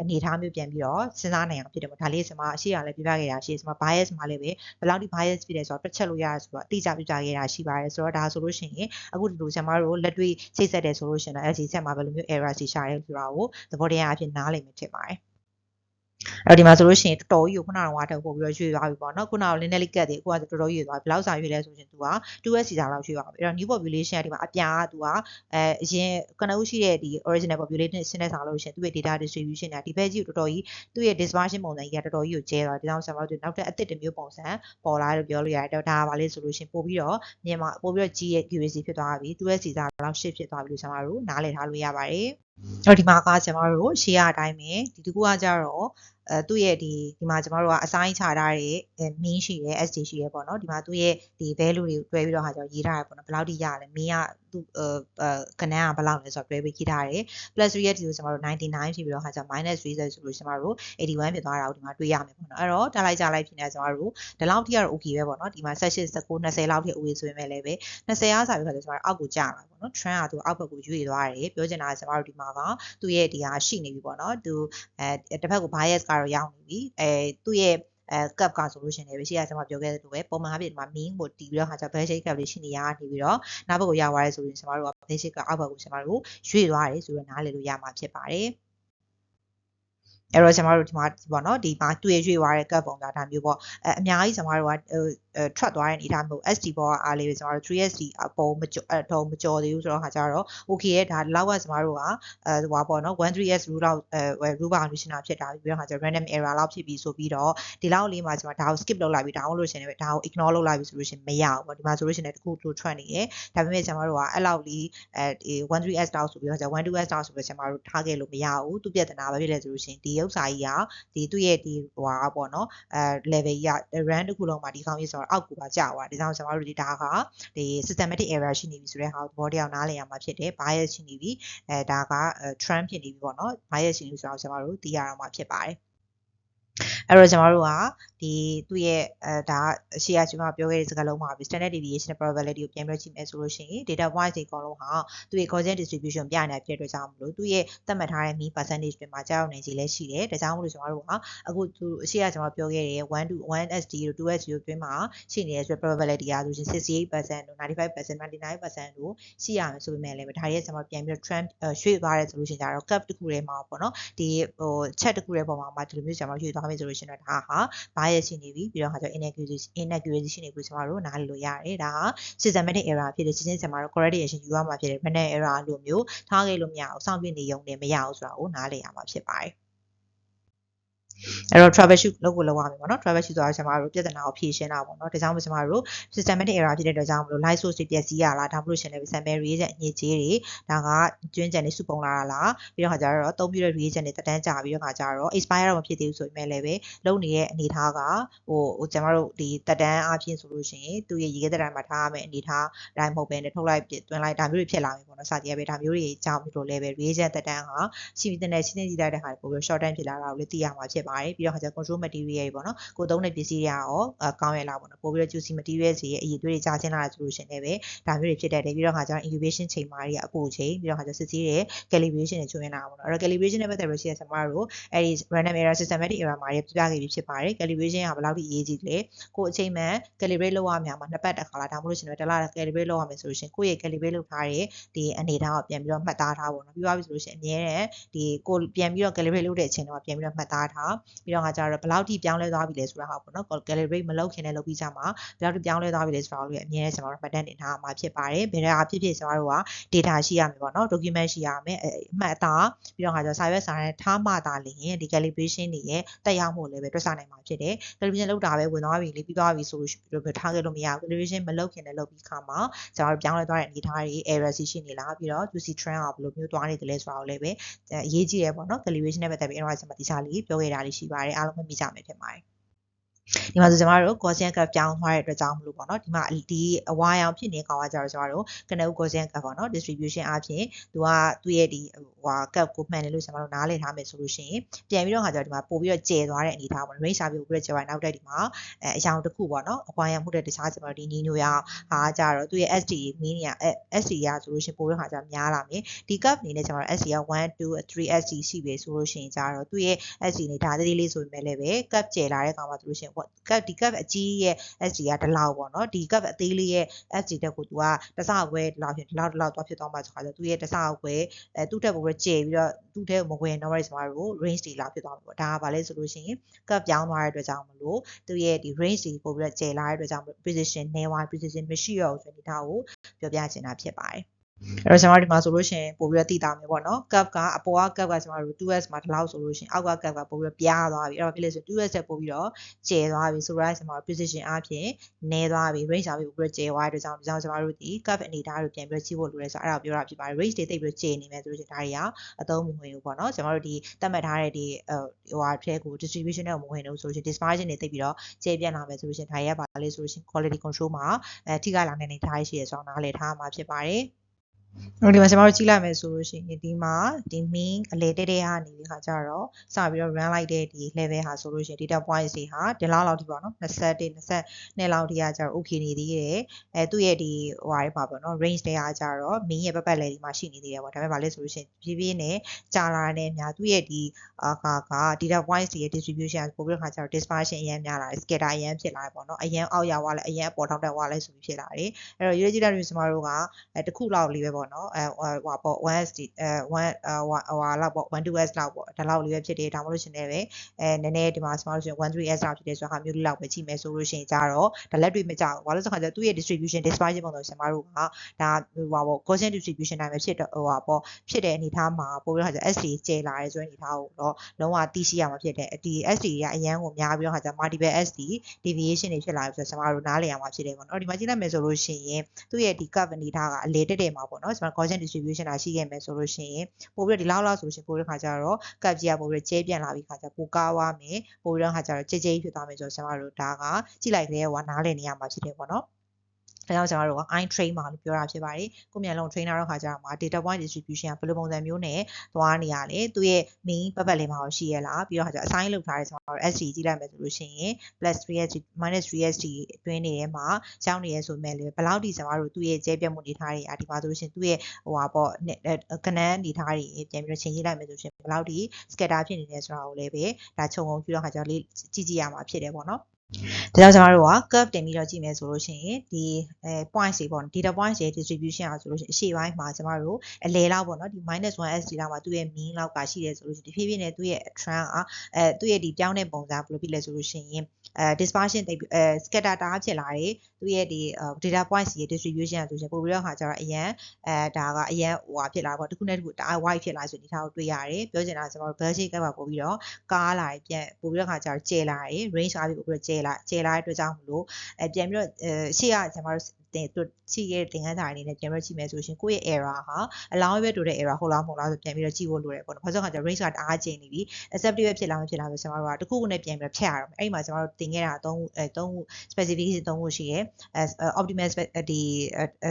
Speaker 1: အနေထားမျိုးပြန်ပြီးတော့စဉ်းစားနိုင်အောင်ဖြစ်တယ်ပေါ့ဒါလေးကျွန်မအရှိရလည်းပြပြခဲ့တာရှိကျွန်မ bias မှာလည်းပဲဘယ်လောက်ဒီ bias ဖြစ်တယ်ဆိုတော့တွက်ချက်လို့ရတယ်ဆိုတော့အတိအကျပြပြခဲ့တာရှိပါတယ်ဆိုတော့ဒါဆိုလို့ရှိရင်အခုဒီလိုကျွန်မတို့လက်တွေ့ချိတ်ဆက်တယ်ဆိုလို့ရှိရင်တော့ LG ဆက်မှာဘယ်လိုမျိုး error ရှိရှာရဲဆိုတာကိုသဘောတရားအဖြစ်နားလည်မယ်ဖြစ်ပါတယ် အဲ့တော့ဒီမှာဆိုလို့ရှိရင်တော်တော်ကြီးကိုခုနကတော့ဝါတက်ပို့ပြီးတော့ရွှေ့သွားပြီပေါ့နော်ခုနကလင်းနယ်လေးကတ်တယ်အခုကတော်တော်ရွှေ့သွားပြီဘယ်လောက်စာရွှေ့လဲဆိုရင် तू က 2S စီစာလောက်ရွှေ့သွားပြီအဲ့တော့ new population ကဒီမှာအပြာက तू ကအဲအရင်ကနဦးရှိတဲ့ဒီ original population ဆင်းတဲ့စာလို့ရှိရင်သူ့ရဲ့ data distribution ကဒီဘက်ကြီးကိုတော်တော်ကြီးသူ့ရဲ့ dispersion ပုံစံကြီးကတော်တော်ကြီးကိုကျဲသွားတယ်ဒါကြောင့်ဆရာမတို့နောက်ထပ်အသစ်တစ်မျိုးပုံစံပေါ်လာလို့ပြောလို့ရတယ်ဒါကဘာလဲဆိုလို့ရှိရင်ပို့ပြီးတော့မြန်မာပို့ပြီးတော့ကြီးရဲ့ QAC ဖြစ်သွားပြီ 2S စီစာလောက် shift ဖြစ်သွားပြီလို့ဆရာမတို့နားလည်ထားလို့ရပါတယ်အဲ့တော့ဒီမှာကကျွန်တော်တို့ share အတိုင်းပဲဒီတကူကကြတော့ အဲသူ့ရဲ့ဒီဒီမှာကျမတို့ကအဆိုင်ချထားတဲ့ mean ရှိတယ် SD ရှိတယ်ပေါ့နော်ဒီမှာသူ့ရဲ့ဒီ value တွေကိုတွဲပြီးတော့ဟာကြောင့်ရေးထားရပေါ့နော်ဘယ်လောက်ထိရလဲ mean ကသူ့အဲခဏကဘယ်လောက်လဲဆိုတော့တွဲပြီးရေးထားတယ် plus 3ရဲ့ဒီကိုကျမတို့99ဖြစ်ပြီးတော့ဟာကြောင့် minus 30ဆိုလို့ကျမတို့81ဖြစ်သွားတာကိုဒီမှာတွေ့ရမယ်ပေါ့နော်အဲ့တော့တက်လိုက်ကြလိုက်ဖြစ်နေကျမတို့ဒီလောက်ထိကတော့ okay ပဲပေါ့နော်ဒီမှာ18 19 20လောက်ထိ okay ဆိုရင်လည်းပဲ20အားစာပြီးခါကျကျမတို့အောက်ကိုကျလာပေါ့နော် trend ကသူအောက်ဘက်ကိုရွေ့သွားတယ်ပြောချင်တာကကျမတို့ဒီမှာကသူ့ရဲ့ဒီဟာရှိနေပြီပေါ့နော်သူအဲတစ်ဖက်ကို bias ကတော့ရောက်နေပြီအဲသူ့ရဲ့အဲ cup ကဆိုလို့ရှိရင်လည်းရှိရကျွန်မပြောခဲ့သလိုပဲပုံမှန်အဖြစ်ဒီမှာ mean ကိုတီးပြီးတော့ဟာကျ basic cup လေးရှိနေရနေပြီးတော့နောက်ဘက်ကိုရောက်သွားရဲဆိုရင်ကျွန်တော်တို့က basic ကအောက်ဘက်ကိုကျွန်တော်တို့ရွေ့သွားတယ်ဆိုတော့နားလည်လို့ရမှာဖြစ်ပါတယ်အဲ့တော့ကျွန်တော်တို့ဒီမှာပေါ့နော်ဒီမှာတွေ့ရွေ့သွားတဲ့ cut ပုံစံဒါမျိုးပေါ့အဲအများကြီးကျွန်တော်တို့က ထွက်သွားတဲ့အနေအထားမျိုး SD ဘောကအားလေးပဲကျွန်တော်တို့ 3SD အပေါ်မကျော်အတော်မကျော်သေးဘူးဆိုတော့ခါကျတော့ okay ရဲ့ဒါလောက်ကကျွန်တော်တို့ကအဲဟိုပါပေါ့နော် 13S rule လောက်အဲ rule foundation ဖြစ်တာပြီးတော့ခါကျတော့ random error လောက်ဖြစ်ပြီးဆိုပြီးတော့ဒီလောက်လေးမှာကျွန်တော်ဒါကို skip လုပ်လိုက်ပြီး down လို့ရှင်လည်းဒါကို ignore လုပ်လိုက်ပြီးဆိုလို့ရှင်မရဘူးပေါ့ဒီမှာဆိုလို့ရှင်လည်းတခုတူထွက်နေတယ်ဒါပေမဲ့ကျွန်တော်တို့ကအဲ့လောက်လေးအဲဒီ 13S တောက်ဆိုပြီးတော့ 12S တောက်ဆိုပြီးကျွန်တော်တို့ထားခဲ့လို့မရဘူးသူပြဿနာပဲဖြစ်လဲဆိုလို့ရှင်ဒီဥစ္စာကြီးကဒီသူ့ရဲ့ဒီဟိုဟာပေါ့နော်အဲ level ကြီးက run တစ်ခုလုံးမှာဒီကောင်းကြီးဆိုတော့အောက်ကူပါကြာသွားတယ်ဒါကြောင့်ကျွန်တော်တို့ဒီဒါကဒီ systematic error ရှိနေပြီဆိုတဲ့ဟာကိုသဘောတရားနားလည်ရမှာဖြစ်တယ် bias ရှိနေပြီအဲဒါက trend ဖြစ်နေပြီပေါ့နော် bias ရှိနေပြီဆိုတော့ကျွန်တော်တို့သိရတော့မှာဖြစ်ပါတယ် အဲ့တော့ကျွန်တော်တို့ကဒီသူ့ရဲ့အဲဒါရှေ့ကကျွန်တော်ပြောခဲ့တဲ့စကားလုံးမှာပြီ standard deviation probability ကိုပြန်ပြီးကြည့်မယ်ဆိုလို့ရှိရင် data wise တွေအကုန်လုံးဟာသူ့ရဲ့ Gaussian distribution ပြနေပြတဲ့အတွက်ကြောင့်မလို့သူ့ရဲ့သတ်မှတ်ထားတဲ့ mean percentage တွေမှာကြောက်နေကြီးလည်းရှိတယ်ဒါကြောင့်မလို့ကျွန်တော်တို့ကအခုသူရှေ့ကကျွန်တော်ပြောခဲ့တဲ့1 to 1SD တို့ 2SD တို့တွင်းမှာရှိနေတဲ့ဆို probability ကဆိုရှင်68%တို့95% 99%တို့ရှိရမယ်ဆိုပေမဲ့လည်းဒါရဲ့ကျွန်တော်ပြန်ပြီး trend ရွှေ့သွားတယ်ဆိုလို့ရှိရင်ဒါတော့ curve တစ်ခုထဲမှာပေါ့နော်ဒီဟို chat တစ်ခုထဲပေါ်မှာမှဒီလိုမျိုးကျွန်တော်ရွှေ့သွားမယ်ဆိုလို့ရှိရင်တော့ဒါဟာ bias ရှိနေပြီပြီးတော့ဟာကျ inaccuracy inaccuracy ရှိနေပြီကျွန်တော်တို့နားလည်လို့ရတယ်ဒါဟာ systematic error ဖြစ်တယ်ချင်းချင်းကျွန်တော်တို့ correction ယူရမှာဖြစ်တယ် random error လို့မျိုးထားခဲ့လို့မရအောင်စောင့်ပြနေရုံနဲ့မရအောင်ဆိုတာကိုနားလည်ရမှာဖြစ်ပါတယ် အဲ့တော့ troubleshoot လုပ်ကိုလုပ်ရမယ်ပေါ့နော် troubleshoot ဆိုတာကျွန်တော်တို့ပြဿနာကိုဖြေရှင်းတာပေါ့နော်ဒါကြောင့်မို့ကျွန်တော်တို့ systematic error ဖြစ်တဲ့အတွက်ကြောင့်မလို့ light source တွေပျက်စီးရလားဒါမှမဟုတ်ရှင်လည်း sample reagent အညစ်အကြေးတွေဒါကကျွင်းကြံနေစုပုံလာတာလားပြီးတော့ခါကျတော့သုံးပြီးတော့ reagent တွေတက်တန်းကြပြီးတော့ခါကျတော့ expire တော့မဖြစ်သေးဘူးဆိုပေမဲ့လည်းပဲလုပ်နေတဲ့အနေအထားကဟိုဟိုကျွန်တော်တို့ဒီတက်တန်းအပြင်ဆိုလို့ရှိရင်သူရဲ့ရေခဲတက်တန်းမှာထားရမယ့်အနေအထားတိုင်းမဟုတ်ဘဲနဲ့ထုတ်လိုက်ပြသွင်းလိုက်ဒါမျိုးတွေဖြစ်လာမယ်ပေါ့နော်စသည်အပဲဒါမျိုးတွေကြောင့်ပြီးတော့လည်းပဲ reagent တက်တန်းဟာရှိပြီးတဲ့ရှင်းနေကြည့်လိုက်တဲ့ဟာကိုပို့ပြီး short time ဖြစ်လာတာကိုလည်းသိရမှာဖြစ်ပါတယ်ပြီးတော့ခါကျ control material တွေပေါ့နော်ကိုသုံးတဲ့ပစ္စည်းတွေရောကောင်းရလားပေါ့နော်ပို့ပြီးတော့ juicy material တွေရဲ့အရည်အသွေးတွေကြားချင်းလာဆိုလို့ရှင်လည်းပဲဒါမျိုးတွေဖြစ်တတ်တယ်ပြီးတော့ခါကျတော့ incubation ချိန်မှာတွေကအပိုချိန်ပြီးတော့ခါကျစစ်ဆေးတဲ့ calibration တွေချွင်းလာပေါ့နော်အဲ့တော့ calibration နဲ့ပတ်သက်လို့ရှိရင်ကျွန်တော်တို့အဲ့ဒီ random error systematic error မှာတွေပြပြခဲ့ပြီးဖြစ်ပါတယ် calibration ကဘယ်လောက်ထိအရေးကြီးလဲကိုအချိန်မှန် calibrate လုပ်ရမှာမှာနှစ်ပတ်တစ်ခါလာဒါမှမဟုတ်ရှင်တော့တစ်လ calibrate လုပ်ရမယ်ဆိုလို့ရှင်ကိုယ့်ရဲ့ calibrate လုပ်ထားတဲ့ဒီအနေထားကိုပြန်ပြီးတော့မှတ်သားထားပေါ့နော်ပြီးသွားပြီဆိုလို့ရှင်အမြဲတမ်းဒီကိုပြန်ပြီးတော့ calibrate လုပ်တဲ့အချိန်တော့ပြန်ပြီးတော့မှတ်သားထားပြီးတော့ခါကျတော့ဘယ်လောက်ထိပြောင်းလဲသွားပြီလဲဆိုတာဟာပေါ့နော် calibrate မလုပ်ခင်နဲ့လုပ်ပြီးကြမှာဘယ်လောက်ထိပြောင်းလဲသွားပြီလဲဆိုတာကိုလည်းအမြဲတမ်းကျွန်တော်တို့မှတ်တမ်းတင်ထားမှာဖြစ်ပါတယ်ဘယ်တော့ဖြစ်ဖြစ်ကျွန်တော်တို့က data ရှိရမယ်ပေါ့နော် document ရှိရမယ်အမှတ်အသားပြီးတော့ခါကျတော့စာရွက်စာတမ်းထားမှသာလျှင်ဒီ calibration တွေရဲ့တက်ရောက်မှုလည်းပဲတွက်ဆနိုင်မှာဖြစ်တယ် calibration လုပ်တာပဲဝင်သွားပြီလေပြီးသွားပြီဆိုလို့ထားခဲ့လို့မရဘူး calibration မလုပ်ခင်နဲ့လုပ်ပြီးခါမှာကျွန်တော်တို့ပြောင်းလဲသွားတဲ့အနေအထားတွေ error ရှိနေလားပြီးတော့ juicy trend ကဘယ်လိုမျိုးသွားနေတယ်လဲဆိုတာကိုလည်းပဲအရေးကြီးတယ်ပေါ့နော် calibration နဲ့ပတ်သက်ပြီး analysis မှာတခြားလေးပြောခဲ့တာလေးရှိပါတယ်အားလုံးမမိကြမယ်ထင်ပါတယ် ဒီမှာဆိုကျမတို့ Gaussian curve ပြောင်းသွားတဲ့အတွက်ကြောင့်မလို့ပေါ့နော်ဒီမှာဒီအဝါရောင်ဖြစ်နေကောင်ကကြတော့ကျမတို့ကနဦး Gaussian curve ပေါ့နော် distribution အပြင်သူကသူ့ရဲ့ဒီဟွာ curve ကိုမှန်တယ်လို့ကျမတို့နားလည်ထားမယ်ဆိုလို့ရှိရင်ပြန်ပြီးတော့ခါကျတော့ဒီမှာပို့ပြီးတော့ကျဲသွားတဲ့အနေအထားပေါ့ range ရှာပြီးပို့ပြီးတော့ကျဲသွားနောက်တက်ဒီမှာအဲအရောင်တစ်ခုပေါ့နော်အဝါရောင်မှုတဲ့တခြားကျမတို့ဒီနီညိုရောင်ဟာကြတော့သူ့ရဲ့ SD mean က SD ရဆိုလို့ရှိရင်ပို့ပြီးတော့ခါကျများလာမယ်ဒီ curve အနေနဲ့ကျမတို့ SD က1 2 3 SD ရှိပြီဆိုလို့ရှိရင်ကြတော့သူ့ရဲ့ SD နေတာသေးသေးလေးဆိုပေမဲ့လည်းပဲ curve ကျဲလာတဲ့ကောင်မှာဆိုလို့ရှိရင်ပေါ့ cap ဒီ cap အကြီးရဲ့ SD ကဒီလောက်ပေါ့နော်ဒီ cap အသေးလေးရဲ့ SD တက်ကိုသူကတစခွဲဒီလောက်ဖြစ်ဒီလောက်ဒီလောက်သွားဖြစ်သွားမှာဆိုတော့သူရဲ့တစခွဲအဲသူ့တက်ကိုပဲကျေပြီးတော့သူ့ထဲကိုမဝင်တော့ရစမှာတို့ range တွေလောက်ဖြစ်သွားမှာပေါ့ဒါကဘာလဲဆိုလို့ရှိရင် cap ပြောင်းသွားတဲ့အတွက်ကြောင့်မလို့သူရဲ့ဒီ range တွေပို့ပြီးတော့ကျေလာတဲ့အတွက်ကြောင့် precision နည်းသွား precision မရှိတော့ဘူးဆိုရင်ဒါကိုပြောပြချင်တာဖြစ်ပါတယ် အဲ့တော့ကျွန်တော်ဒီမှာဆိုလို့ရှိရင်ပို့ပြီးတော့တည်တာမျိုးပေါ့နော် cap ကအပေါ်က cap ကကျွန်တော်တို့ 2s မှာဒီလောက်ဆိုလို့ရှိရင်အောက်က cap ကပို့ပြီးတော့ပြားသွားပြီအဲ့တော့ဖြစ်လို့ဆို 2s တက်ပို့ပြီးတော့ကျဲသွားပြီဆိုတော့ကျွန်တော် precision အပြင်နည်းသွားပြီ range အပြင်ပို့ပြီးတော့ကျဲသွားတဲ့အတွက်ကြောင့်ဒီကြောင့်ကျွန်တော်တို့ဒီ cap အနေထားကိုပြန်ပြီးတော့ကြည့်ဖို့လိုတယ်ဆိုတော့အဲ့ဒါပြောတာဖြစ်ပါတယ် range တွေတိတ်ပြီးတော့ကျဲနေမယ်ဆိုလို့ရှိရင်ဒါတွေကအသုံးမဝင်ဘူးပေါ့နော်ကျွန်တော်တို့ဒီသတ်မှတ်ထားတဲ့ဒီဟိုဟာထဲကို distribution နဲ့မဝင်ဘူးဆိုလို့ရှိရင် dispersion တွေတိတ်ပြီးတော့ကျဲပြန့်လာမယ်ဆိုလို့ရှိရင်ဒါတွေကပါလေဆိုလို့ရှိရင် quality control မှာအဲထိခိုက်လာတဲ့အနေအထားရှိရဆိုတော့နားလည်ထားမှာဖြစ်ပါတယ်ဟု တ်ဒီမှာကျွန်တော်တို့ကြည့်လိုက်မယ်ဆိုလို့ရှိရင်ဒီမှာဒီ mean အလေတဲတဲဟာနေပြီးခါကြတော့စပြီးတော့ run လိုက်တဲ့ဒီ level ဟာဆိုလို့ရှိရင် data points တွေဟာဒီလောက်လောက်ထိပေါ့နော်21 22လောက်ထိကကြတော့ okay နေသေးတယ်အဲသူ့ရဲ့ဒီဟိုဟာတွေပါပေါ့နော် range တွေကကြတော့ mean ရဲ့ပတ်ပတ်လည်ဒီမှာရှိနေသေးတယ်ပေါ့ဒါပေမဲ့ဗာလဲဆိုလို့ရှိရင်ဖြည်းဖြည်းနဲ့ကြာလာတဲ့အများသူ့ရဲ့ဒီအခါက data points တွေရဲ့ distribution ပို့ပြီးတော့ခါကြတော့ dispersion အရင်များလာတယ် scatter အရင်ဖြစ်လာတယ်ပေါ့နော်အရင်အောက်ရောက်သွားလဲအရင်အပေါ်ထောက်တက်သွားလဲဆိုပြီးဖြစ်လာတယ်အဲ့တော့ USD တွေကျွန်တော်တို့ကအဲတစ်ခုလောက်လေးပဲပေါ့နော်အဲဟိုပါပေါ့ 1SD အဲ1ဟိုဟာလောက်ပေါ့ 12S လောက်ပေါ့ဒါလောက်လေးပဲဖြစ်တယ်ဒါမှမဟုတ်ရှင်လည်းပဲအဲနည်းနည်းဒီမှာဆိုလို့ရှိရင် 13S လောက်ဖြစ်တယ်ဆိုတော့ဟာမျိုးလေးလောက်ပဲကြည့်မယ်ဆိုလို့ရှိရင်ကြတော့ဒါလက်တွေ့မကြောက်ဘူးဘာလို့ဆိုတော့သူ့ရဲ့ distribution dispersion ပုံစံရှင်မတို့ကဒါဟိုပါပေါ့ Gaussian distribution တိုင်းပဲဖြစ်တော့ဟိုပါပေါ့ဖြစ်တဲ့အနေထားမှာပို့ပြီးတော့ခါကျ SD ကျဲလာရဲဆိုတဲ့အနေထားကိုတော့လုံးဝသိရှိရမှာဖြစ်တယ်ဒီ SD တွေကအရန်ကိုများပြီးတော့ခါကျ multiple SD deviation တွေဖြစ်လာပြီဆိုတော့ကျွန်တော်တို့နားလည်ရမှာဖြစ်တယ်ပေါ့နော်ဒီမှာကြည့်လိုက်မယ်ဆိုလို့ရှိရင်သူ့ရဲ့ဒီ curve အနေထားကအလေတက်တယ်မှာပေါ့နော်ကျွန်တော် Gaussian distribution တာရှိခဲ့မယ်ဆိုလို့ရှိရင်ပို့ပြီးတော့ဒီလောက်လောက်ဆိုလို့ရှိရင်ပို့ပြီးတော့ခါကျတော့ curve ကြီးကပို့ပြီးတော့ကျဲပြန်လာပြီးခါကျပိုကားသွားမယ်ပို့ပြီးတော့ခါကျတော့ကျဲကျဲဖြစ်သွားမယ်ဆိုတော့ကျွန်တော်တို့ဒါကကြည့်လိုက်ကြတဲ့ဟိုကနားလည်နေရမှာဖြစ်တယ်ပေါ့နော် ဒါကြောင့်ကျွန်တော်တို့က i train မှာလို့ပြောတာဖြစ်ပါတယ်။ကိုမြန်လုံး trainer တော့ခါကြတော့မှာ data point distribution ကဘယ်လိုပုံစံမျိုးနဲ့သွားနေရလဲ။သူရဲ့ mean ပတ်ပတ်လေးမှာရှိရလား။ပြီးတော့ခါကြ assign လုပ်ထားတဲ့ကျွန်တော်တို့ SD ကြည့်လိုက်မယ်ဆိုလို့ရှိရင် +3SD -3SD အတွင်းနေတဲ့မှာရောက်နေရဆိုမဲ့လေဘယ်လောက်ဒီကျွန်တော်တို့သူ့ရဲ့ကျဲပြတ်မှုနေထားတွေအဒီမှာဆိုလို့ရှိရင်သူ့ရဲ့ဟိုဟာပေါ့ကနန်းနေထားတွေပြန်ပြီးတော့ချိန်ကြည့်လိုက်မယ်ဆိုရှင်ဘယ်လောက်ဒီ scatter ဖြစ်နေလဲဆိုတာကိုလည်းပဲဒါခြုံငုံပြီးတော့ခါကြလေးကြည့်ကြည့်ရမှာဖြစ်တယ်ပေါ့နော်။ ဒါကြောင့်ကျွန်တော်တို့က curve တင်ပြီးတော့ကြည့်မယ်ဆိုလို့ရှိရင်ဒီအဲ points တွေပေါ့ data points ရဲ့ distribution อ่ะဆိုလို့ရှိရင်အရှေ့ပိုင်းမှာကျွန်တော်တို့အလဲလောက်ပေါ့နော်ဒီ -1SD လောက်မှာသူ့ရဲ့ mean လောက်ကရှိတယ်ဆိုလို့ရှိရင်ဒီဖြည်းဖြည်းနဲ့သူ့ရဲ့ trend อ่ะအဲသူ့ရဲ့ဒီပြောင်းတဲ့ပုံစံဘယ်လိုဖြစ်လဲဆိုလို့ရှိရင်အဲ dispersion တိတ်အဲ scatter တာဖြစ်လာတယ် သူ့ရဲ့ဒီ data points ရဲ့ distribution ဆိုရှင်ပို့ပြီးတော့ခါကျတော့အရန်အဲဒါကအရန်ဟိုဟာဖြစ်လာပေါ့တစ်ခုနဲ့တစ်ခုတအား white ဖြစ်လာဆိုဒီထားကိုတွေ့ရတယ်ပြောချင်တာကျွန်တော်တို့ bell shape ကပါပို့ပြီးတော့ကားလာတယ်ပြန်ပို့ပြီးတော့ခါကျတော့ကျဲလာတယ် range အားဖြင့်ပို့ပြီးတော့ကျဲလာကျဲလာတဲ့အတွက်ကြောင့်မလို့အဲပြန်ပြီးတော့အဲရှေ့ကကျွန်တော်တို့ တင်သူရှိခဲ့တဲ့သင်ခန်းစာအနေနဲ့ပြန်ပြီးကြည့်မယ်ဆိုရှင်ကိုယ့်ရဲ့ error ဟာ allow ပဲတူတဲ့ error ဟုတ်လားမဟုတ်လားဆိုပြန်ပြီးတော့ကြည့်ဖို့လိုတယ်ပေါ့နော်။ဘာလို့ဆိုတော့ range ကတအားကျနေပြီ acceptive ပဲဖြစ်လာမဖြစ်လာဆိုကျွန်တော်တို့ကတစ်ခုခုနဲ့ပြန်ပြီးဖြတ်ရတော့မယ်။အဲ့ဒီမှာကျွန်တော်တို့တင်ခဲ့တာ၃အဲ၃ခု specification ၃ခုရှိရဲ။ optimal ဒီ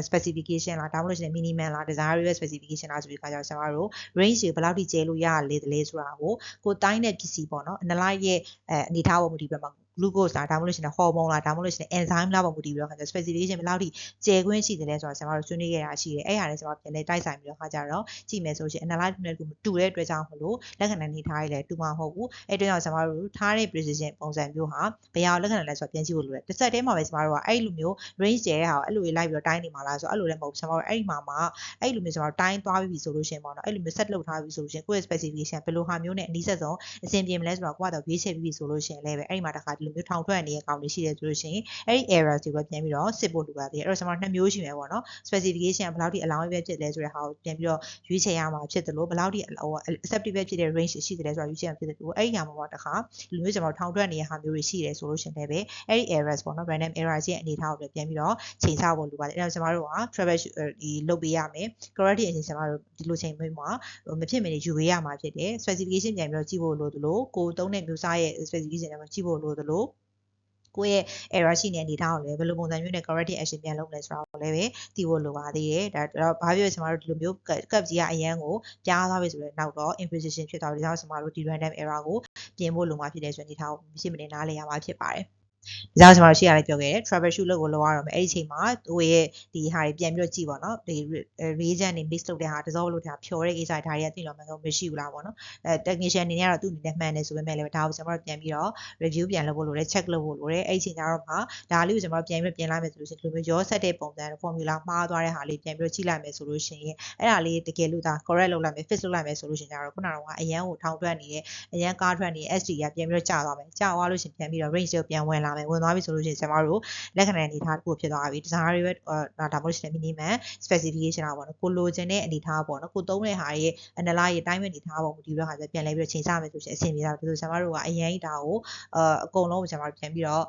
Speaker 1: specification လားဒါမှမဟုတ်ရှင် minimum လား desirable specification လားဆိုပြီးခါကျတော့ကျွန်တော်တို့ range တွေဘယ်လောက်ထိကျဲလို့ရလဲတလဲဆိုတာကိုကိုတိုင်းတဲ့ပစ္စည်းပေါ့နော် analyze ရဲ့အဲအနေထားပေါ်မူတည်ပြီးတော့ glucose လားဒါမှမဟုတ်ရှင် hormone လားဒါမှမဟုတ်ရှင် enzyme လားပေါ်မူတည်ပြီးတော့ခါကျ specification ဘယ်လောက်ထိကျယ်ခွင့်ရှိတယ်လဲဆိုတော့ကျွန်တော်တို့ဆွေးနွေးခဲ့တာရှိတယ်အဲ့ဟာလည်းကျွန်တော်ပြန်လဲတိုက်ဆိုင်ပြီးတော့ခါကြတော့ကြည့်မယ်ဆိုရှင် analyze နဲ့ကူမတူတဲ့အတွက်ကြောင့်မလို့လက္ခဏာနေထားရည်လည်းတူမှာမဟုတ်ဘူးအဲ့အတွက်ကြောင့်ကျွန်တော်တို့ထားတဲ့ precision ပုံစံမျိုးဟာဘယ်ဟာလက္ခဏာလဲဆိုတော့ပြန်ကြည့်ဖို့လိုတယ်တစ်ဆက်တည်းမှာပဲကျွန်တော်တို့ကအဲ့လိုမျိုး range ကျဲတဲ့ဟာကိုအဲ့လိုလေးလိုက်ပြီးတော့တိုင်းနေမှာလားဆိုတော့အဲ့လိုလည်းမဟုတ်ဘူးကျွန်တော်တို့အဲ့ဒီမှာမှာအဲ့လိုမျိုးကျွန်တော်တို့တိုင်းသွားပြီဆိုလို့ရှင်ပေါ့နော်အဲ့လိုမျိုး set လုပ်ထားပြီဆိုလို့ရှင်ကိုယ့်ရဲ့ specification ဘယ်လိုဟာမျိုးနဲ့အနည်းဆက်ဆုံးအဆင်ပြေမလဲဆိုတော့ကိုကတော့ရွေးချယ်ပြီးပြီဆိုလို့ရှင်လည်းပဲအဲ့ဒီမှာတစ်ခါဒီလိုမျိုးထောင်ထွက်နေတဲ့ကောင်တွေရှိတယ်ဆိုလို့ရှိရင်အဲ့ဒီ error တွေပဲပြန်ပြီးတော့စစ်ဖို့လိုပါသေးတယ်အဲ့တော့ကျွန်တော်နှစ်မျိုးရှိမယ်ပေါ့နော် specification ကဘယ်လောက်ထိ allow ပဲဖြစ်လဲဆိုတဲ့ဟာကိုပြန်ပြီးတော့ရွေးချယ်ရမှာဖြစ်တယ်လို့ဘယ်လောက်ထိဟို acceptive ပဲဖြစ်တဲ့ range ရှိတယ်လဲဆိုတာရွေးချယ်ရမှာဖြစ်တယ်လို့အဲ့ဒီညမှာပေါ့တခါဒီလိုမျိုးကျွန်တော်ထောင်ထွက်နေတဲ့ဟာမျိုးတွေရှိတယ်ဆိုလို့ရှိရင်လည်းပဲအဲ့ဒီ errors ပေါ့နော် random error ရဲ့အနေထားကိုပြန်ပြီးတော့ချိန်ဆဖို့လိုပါတယ်အဲ့တော့ကျွန်တော်တို့က travel ဒီလုပ်ပေးရမယ် correct အချိန်ကျွန်တော်တို့ဒီလိုချိန်မျိုးမှာမဖြစ်မနေယူပေးရမှာဖြစ်တယ် specification ပြန်ပြီးတော့ကြည့်ဖို့လိုသလိုကိုသုံးတဲ့မျိုးစားရဲ့ specification တွေမှာကြည့်ဖို့လိုသလိုကိုယ့်ရဲ့ error ရှိနေတဲ့အနေအထားကိုလည်းဘယ်လိုပုံစံမျိုးနဲ့ corrective action ပြန်လုပ်လဲဆိုတာကိုလည်းပဲသိဖို့လိုပါသေးတယ်ဒါတော့ဘာဖြစ်လို့ကျွန်တော်တို့ဒီလိုမျိုး cap ကြီးကအရန်ကိုပြားသွားပြီဆိုတော့နောက်တော့ imprecision ဖြစ်သွားပြီဒါကြောင့်ကျွန်တော်တို့ဒီ random error ကိုပြင်ဖို့လိုမှာဖြစ်တယ်ဆိုတဲ့အနေအထားကိုမရှိမနေနားလည်ရမှာဖြစ်ပါတယ် ဒါကြောင့်ကျွန်တော်တို့ရှေ့ရလေးပြောခဲ့တယ် trouble shoot လို့ကိုလောက်ရတော့မယ်အဲ့ဒီအချိန်မှာသူ့ရဲ့ဒီဟာတွေပြန်ပြီးတော့ကြည့်ပါတော့ဒီ reagent တွေ mix လုပ်တဲ့ဟာ dissolve လုပ်တဲ့ဟာဖြော်တဲ့ကိစ္စတွေဒါတွေကသိလို့မှန်ကုန်မရှိဘူးလားပေါ့နော်အဲ technician အနေနဲ့ကတော့သူ့အနေနဲ့မှန်တယ်ဆိုပေမဲ့လည်းဒါကိုကျွန်တော်တို့ပြန်ပြီးတော့ review ပြန်လုပ်ဖို့လိုတယ် check လုပ်ဖို့လိုတယ်အဲ့ဒီအချိန်ကျတော့မှဒါလေးကိုကျွန်တော်တို့ပြန်ပြီးပြင်လိုက်မယ်ဆိုလို့ရှိရင်ဒီလိုမျိုးရောဆက်တဲ့ပုံစံ formula မှားသွားတဲ့ဟာလေးပြန်ပြီးတော့ကြည့်လိုက်မယ်ဆိုလို့ရှိရင်အဲ့ဒါလေးတကယ်လို့ဒါ correct လုပ်လိုက်မယ် fix လုပ်လိုက်မယ်ဆိုလို့ရှိရင်ကျတော့ခုနကအရန်ကိုထောင်ထွက်နေတဲ့အရန်ကားထွက်နေတဲ့ SD ကပြန်ပြီးတော့ကျသွားမယ်ကျသွားလို့ရှိရင်ပြန်ပြီးတော့ range ကိုပြန်ဝင်လာမယ်ဝင်သွားပြီဆိုလို့ရှိရင်ကျွန်တော်တို့လက္ခဏာအနေထားတစ်ခုဖြစ်သွားပြီ design တွေပဲဒါမှမဟုတ်ရှင် minimum specification อ่ะပေါ့နော်ကိုလိုချင်တဲ့အနေထားပေါ့နော်ကိုသုံးတဲ့ဟာရဲ့ analyze ရဲ့ time အနေထားပေါ့မူတည်ပြီးတော့ဟာဆိုပြန်လဲပြီးတော့ချိန်ဆမယ်ဆိုရှင်အဆင်ပြေတာဒါဆိုကျွန်တော်တို့ကအရင်ကြီးဒါကိုအကုန်လုံးကျွန်တော်တို့ပြန်ပြီးတော့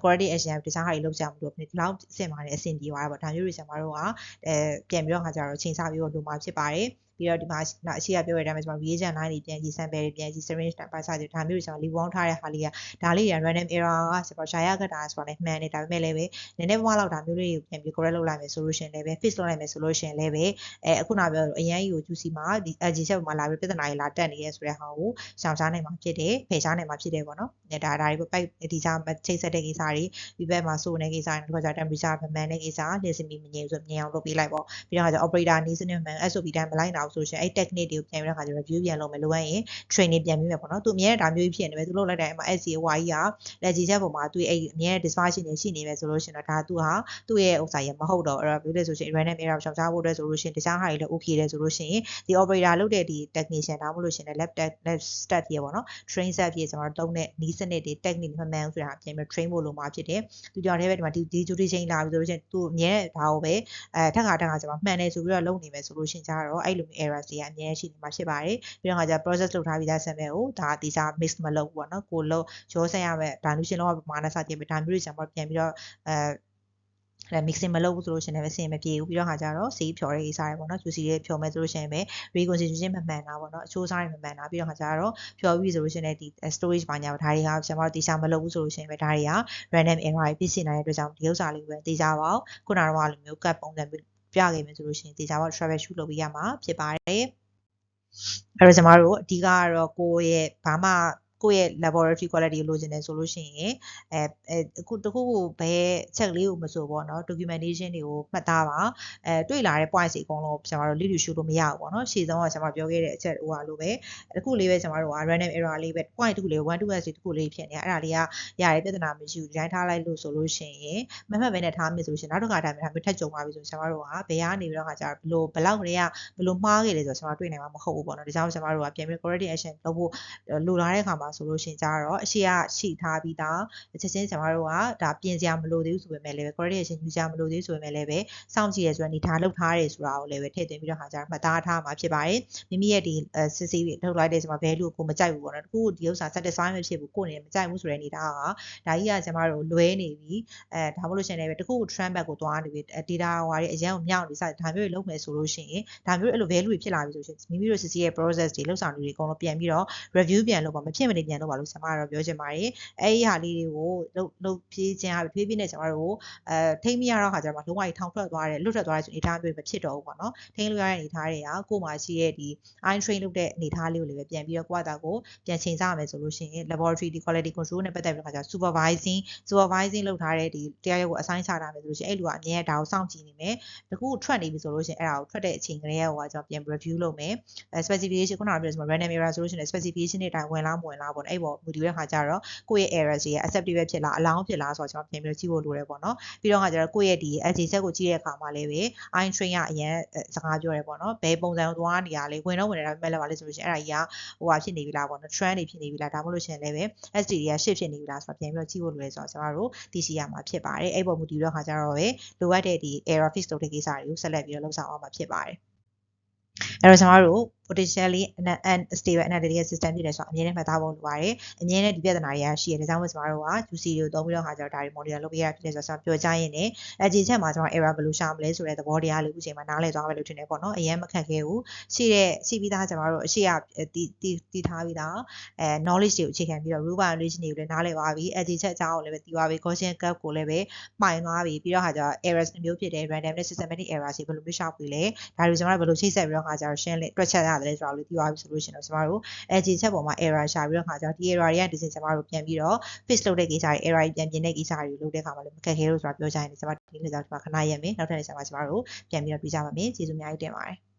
Speaker 1: quality action တခြားဟာတွေလုပ်ကြမှုလို့ဒီလောက်အဆင်ပါတယ်အဆင်ပြေသွားတာပေါ့ဒါမျိုးတွေကျွန်တော်တို့ကအဲပြန်ပြီးတော့ခါကြတော့ချိန်ဆပြီးတော့လိုမှာဖြစ်ပါတယ် ပြီးတော့ဒီမှာအရှိရပြောရတဲ့အတိုင်းပဲကျွန်တော် reagent line တွေပြန်ကြည့် sample တွေပြန်ကြည့် syringe တိုင်ပါစာတွေဒါမျိုးတွေကျွန်တော် leave on ထားတဲ့ဟာလေးကဒါလေးတွေက random error ကကျွန်တော်ရှာရခဲ့တာဆိုတာလည်းမှန်တယ်ဒါပေမဲ့လည်းပဲနည်းနည်းပွားလောက်ဒါမျိုးလေးကိုပြန်ပြီး correct လုပ်လိုက်မယ်ဆိုလို့ရှိရင်လည်းပဲ fix လုပ်လိုက်မယ်ဆိုလို့ရှိရင်လည်းပဲအဲအခုနပြောအရန်ကြီးကို QC မှာဒီ LG ချက်မှာလာပြီးပြဿနာတွေလာတက်နေရဲဆိုတဲ့ဟာကိုရှောင်ရှားနိုင်မှာဖြစ်တယ်ဖယ်ရှားနိုင်မှာဖြစ်တယ်ပေါ့နော်ဒါဒါတွေပိုက်ဒီကြားချိတ်ဆက်တဲ့ကိစ္စတွေဒီဘက်မှာစိုးနေတဲ့ကိစ္စတွေတော့ကြာ temperature မမှန်တဲ့ကိစ္စလျှက်စမီမငြိမ်ဆိုမြင်အောင်လုပ်ပေးလိုက်ပေါ့ပြီးတော့ခါကျ operator နီးစနစ်မှန် SOP တိုင်းမလိုက်နိုင်အောင်ဆိုရှင်အဲ့ technique တွေကိုပြန်ပြီးတော့ခါကျ review ပြန်လုပ်မယ်လိုအပ်ရင် training ပြန်ပြီးမယ်ပေါ့နော်သူအမြဲတမ်းဒါမျိုးကြီးဖြစ်နေမယ်သူလုပ်လိုက်တဲ့အမှာ SC ဟွာကြီးကလက်ကြီးချက်ပုံမှာသူအဲ့အမြဲ dispersion တွေရှိနေမယ်ဆိုလို့ရှင်တော့ဒါသူဟာသူ့ရဲ့ဥစ္စာရမဟုတ်တော့အဲ့တော့ပြောလို့ဆိုရှင် random error ရှောင်ရှားဖို့အတွက်ဆိုလို့ရှင်တခြားဟာတွေလည်း okay တယ်ဆိုလို့ရှင်ဒီ operator လုပ်တဲ့ဒီ technician ဒါမှမဟုတ်လို့ရှင်လည်း lab lab stat ရေပေါ့နော် train set ရေကျွန်တော်တို့တုံးတဲ့နီးစနစ်တွေ technique မှန်မှန်ဆိုတာပြန်ပြီး train ဖို့လိုမှာဖြစ်တယ်သူကြောင့်လည်းပဲဒီမှာဒီဒီ duty chain လာပြီဆိုလို့ရှင်သူအမြဲဒါကိုပဲအဲထက်ခါထက်ခါကျွန်တော်မှန်တယ်ဆိုပြီးတော့လုပ်နေမယ်ဆိုလို့ရှင်ကြတော့အဲ့လိုမျိုး error တွေကအမြဲရှိနေမှာဖြစ်ပါတယ်ပြီးတော့ခါကျ process လုပ်ထားပြီးသား sample ကိုဒါတေချာ mix မလုပ်ဘူးပေါ့နော်ကိုလို့ရောဆက်ရမယ် dilution လောက်ပမာဏစတင်ပြီးဒါမျိုးတွေကျွန်တော်ပြန်ပြီးတော့အဲအဲ mixing မလုပ်ဘူးဆိုလို့ရှိရင်လည်းအဆင်မပြေဘူးပြီးတော့ခါကြတော့စီးဖြော်တဲ့ကိစ္စတွေပေါ့နော် juicy တွေဖြော်မယ်ဆိုလို့ရှိရင်ပဲ reconstitution မမှန်တာပေါ့နော်အချိုးစားတွေမမှန်တာပြီးတော့ခါကြတော့ဖြော်ပြီးဆိုလို့ရှိရင်ဒီ storage ဘာညာဒါတွေကကျွန်တော်တို့တေချာမလုပ်ဘူးဆိုလို့ရှိရင်ပဲဒါတွေက random error တွေဖြစ်စေနိုင်တဲ့အတွက်ကြောင့်ဒီဥစ္စာလေးပဲတေချာပါအောင်ခုနကတော့လိုမျိုး cut ပုံစံ ပြခဲ့မယ်ဆိုလို့ရှိရင်တေချာပါ travel shoot လုပ်ပေးရမှာဖြစ်ပါတယ်အဲ့တော့ကျမတို့အဓိကကတော့ကိုယ့်ရဲ့ဘာမှ ကိုယ့်ရဲ့ laboratory quality ကိုလိုချင်တယ်ဆိုလို့ရှိရင်အဲအခုတခုခုဘယ်ချက်လေးကိုမဆိုပေါ့နော် documentation တွေကိုမှတ်သားပါအဲတွေ့လာတဲ့ points တွေအကုန်လုံးကျွန်တော်တို့ lead to show လို့မရဘူးပေါ့နော်ရှေ့ဆုံးကကျွန်တော်ပြောခဲ့တဲ့အချက်ဟိုဟာလိုပဲတခုလေးပဲကျွန်တော်တို့က random error လေးပဲ point တခုလေး1 2 s တခုလေးဖြစ်နေအဲ့ဒါလေးကရတယ်ပြဿနာမရှိဘူးဒီတိုင်းထားလိုက်လို့ဆိုလို့ရှိရင်မမှတ်ပဲနဲ့ထားမယ်ဆိုလို့ရှိရင်နောက်တစ်ခါတိုင်းမှာမျိုးထပ်ကြုံပါပြီဆိုရင်ကျွန်တော်တို့ကဘယ်ကနေပြီးတော့ခါကျတော့ဘလို့ဘလောက်တွေကဘလို့မှားခဲ့လဲဆိုတော့ကျွန်တော်တွေ့နိုင်မှာမဟုတ်ဘူးပေါ့နော်ဒါကြောင့်ကျွန်တော်တို့ကပြန်ပြီး corrective action လုပ်ဖို့လိုလာတဲ့အခါမှာဆိုလို့ရှိရင်ကြတော့အရှိကရှိထားပြီးသားချက်ချင်းကျွန်တော်တို့ကဒါပြင်စရာမလိုသေးဘူးဆိုပေမဲ့လည်း correction ယူစရာမလိုသေးဆိုပေမဲ့လည်းပဲစောင့်ကြည့်ရဲဆိုတော့နေထားလောက်ထားတယ်ဆိုတာကိုလည်းပဲထည့်သွင်းပြီးတော့ဟာကြမှတ်သားထားမှာဖြစ်ပါတယ်မိမိရဲ့ဒီစစ်စစ်ထုတ်လိုက်တဲ့ဆိုမှာ value ကိုမကြိုက်ဘူးပေါ့နော်တခုဒီဥစ္စာ satisfy မဖြစ်ဘူးကိုယ်နေမကြိုက်ဘူးဆိုတဲ့အနေထားကဒါကြီးကကျွန်တော်တို့လွဲနေပြီအဲဒါမှမဟုတ်လို့ရှင်လည်းပဲတခု trend back ကိုသွားနေပြီ data ဟွာတွေအရန်ကိုမြောက်နေစဒါမျိုးတွေလုပ်မယ်ဆိုလို့ရှိရင်ဒါမျိုးအဲ့လို value တွေဖြစ်လာပြီဆိုရှင်မိမိတို့စစ်စစ်ရဲ့ process တွေလောက်ဆောင်တွေအကုန်လုံးပြန်ပြီးတော့ review ပြန်လုပ်ပါမဖြစ်မနေပြန်လုပ်ပါလို့ကျွန်မကတော့ပြောချင်ပါတယ်အဲ့ဒီဟာလေးတွေကိုလှုပ်လှုပ်ဖြည်းခြင်းအဖြစ်ဖြည်းဖြည်းနဲ့ကျွန်တော်တို့အဲထိမ့်မရတော့ခါကျတော့လုံးဝထောင်ထွက်သွားတယ်လွတ်ထွက်သွားတဲ့အနေအထားမျိုးပဲဖြစ်တော့ဘူးပေါ့နော်ထိမ့်လို့ရတဲ့အနေအထားတွေကကိုယ်မှာရှိတဲ့ဒီ eye train လုပ်တဲ့အနေအထားလေးကိုလည်းပဲပြန်ပြီးတော့ကိုယ့်အတာကိုပြန်ချိန်စားမယ်ဆိုလို့ရှိရင် laboratory quality control နဲ့ပတ်သက်ပြီးတော့ခါကျ supervising supervising လုပ်ထားတဲ့ဒီတရားရုပ်ကို assign ချတာမယ်ဆိုလို့ရှိရင်အဲ့လူကအမြဲဒါကိုစောင့်ကြည့်နေမယ်တကူထွက်နေပြီဆိုလို့ရှိရင်အဲ့ဒါကိုထွက်တဲ့အချိန်ကလေးကဟိုကကျွန်တော်ပြန် review လုပ်မယ် specification ခုနကပြောဆို random error ဆိုလို့ရှိရင် specification တွေတိုင်းဝင်လားမဝင်လားပေါ့နော်အဲ့ပေါ်မူတည်တဲ့ခါကျတော့ကိုယ့်ရဲ့ error တွေ acceptable ဖြစ်လား allow ဖြစ်လားဆိုတော့ကျွန်တော်ပြန်ပြီးကြည့်ဖို့လိုတယ်ပေါ့နော်ပြီးတော့ခါကျတော့ကိုယ့်ရဲ့ဒီ LG set ကိုကြည့်တဲ့အခါမှာလည်းပဲ eye train ကအရင်စကားပြောရဲပေါ့နော်ဘယ်ပုံစံကိုသွားနေရလဲဝင်တော့ဝင်နေတာပဲလည်းပါလေဆိုလို့ရှိရင်အဲ့ဒါကြီးကဟိုဟာဖြစ်နေပြီလားပေါ့နော် trend တွေဖြစ်နေပြီလားဒါမှမဟုတ်လို့ရှိရင်လည်းပဲ SD တွေက shift ဖြစ်နေပြီလားဆိုတော့ပြန်ပြီးကြည့်ဖို့လိုတယ်ဆိုတော့ကျွန်တော်တို့သိရှိရမှာဖြစ်ပါတယ်အဲ့ပေါ်မူတည်တော့ခါကျတော့ပဲလိုအပ်တဲ့ဒီ error fix လုပ်တဲ့ကိစ္စတွေကိုဆက်လက်ပြီးတော့လုပ်ဆောင်အောင်မှာဖြစ်ပါတယ်အဲ့တော့ကျွန်တော်တို့ potentially unstable analytical system ဖြစ်တယ်ဆိုတော့အမြဲတမ်းမှတ်သားဖို့လိုပါတယ်အမြဲတမ်းဒီပြဿနာတွေရရှိရတယ်ဒါကြောင့်မို့ကျွန်တော်တို့က UC ကိုသုံးပြီးတော့ခါကျတော့ဒါတွေ monitor လုပ်ပေးရဖြစ်တယ်ဆိုတော့ပြောကြရင်လည်းအကြည့်ချက်မှာကျွန်တော် error ဘယ်လိုရှာမလဲဆိုတဲ့သဘောတရားလေးအခုချိန်မှာနားလည်သွားမယ်လို့ထင်တယ်ပေါ့နော်အရင်မခက်ခဲဘူးရှိတဲ့ရှိပြီးသားကျွန်တော်တို့အရှိရတီတီတီထားပြီးသားအဲ knowledge တွေကိုအခြေခံပြီးတော့ rule by relation တွေကိုလည်းနားလည်သွားပြီအကြည့်ချက်အကြောင်းကိုလည်းပဲသိသွားပြီ Gaussian curve ကိုလည်းပဲမှိုင်သွားပြီပြီးတော့ခါကျတော့ errors မျိုးဖြစ်တယ် random နဲ့ systematic errors တွေဘယ်လိုမျိုးရှာဖွေလဲဒါတွေကျွန်တော်တို့ဘယ်လိုချိတ်ဆက်ပြီးတော့ခါကျတော့ရှင်းလဲတွက်ချက်ရရတယ်ဆိုတာကိုသိသွားပြီဆိုလို့ရှိရင်တော့ကျမတို့ LG ချက်ပေါ်မှာ error ရှာပြီးတော့ခါကျတော့ဒီ error တွေကဒီစင်ကျမတို့ပြန်ပြီးတော့ fix လုပ်တဲ့ကိစ္စတွေ error တွေပြန်ပြင်တဲ့ကိစ္စတွေလုပ်တဲ့အခါမှာလည်းမခက်ခဲလို့ဆိုတာပြောကြရင်ကျမဒီနေ့ကြောင့်ကျမခဏရက်မယ်နောက်ထပ်နေ့ကျမကျမတို့ပြန်ပြီးတော့ပြကြပါမယ်ကျေးဇူးအများကြီးတင်ပါတယ်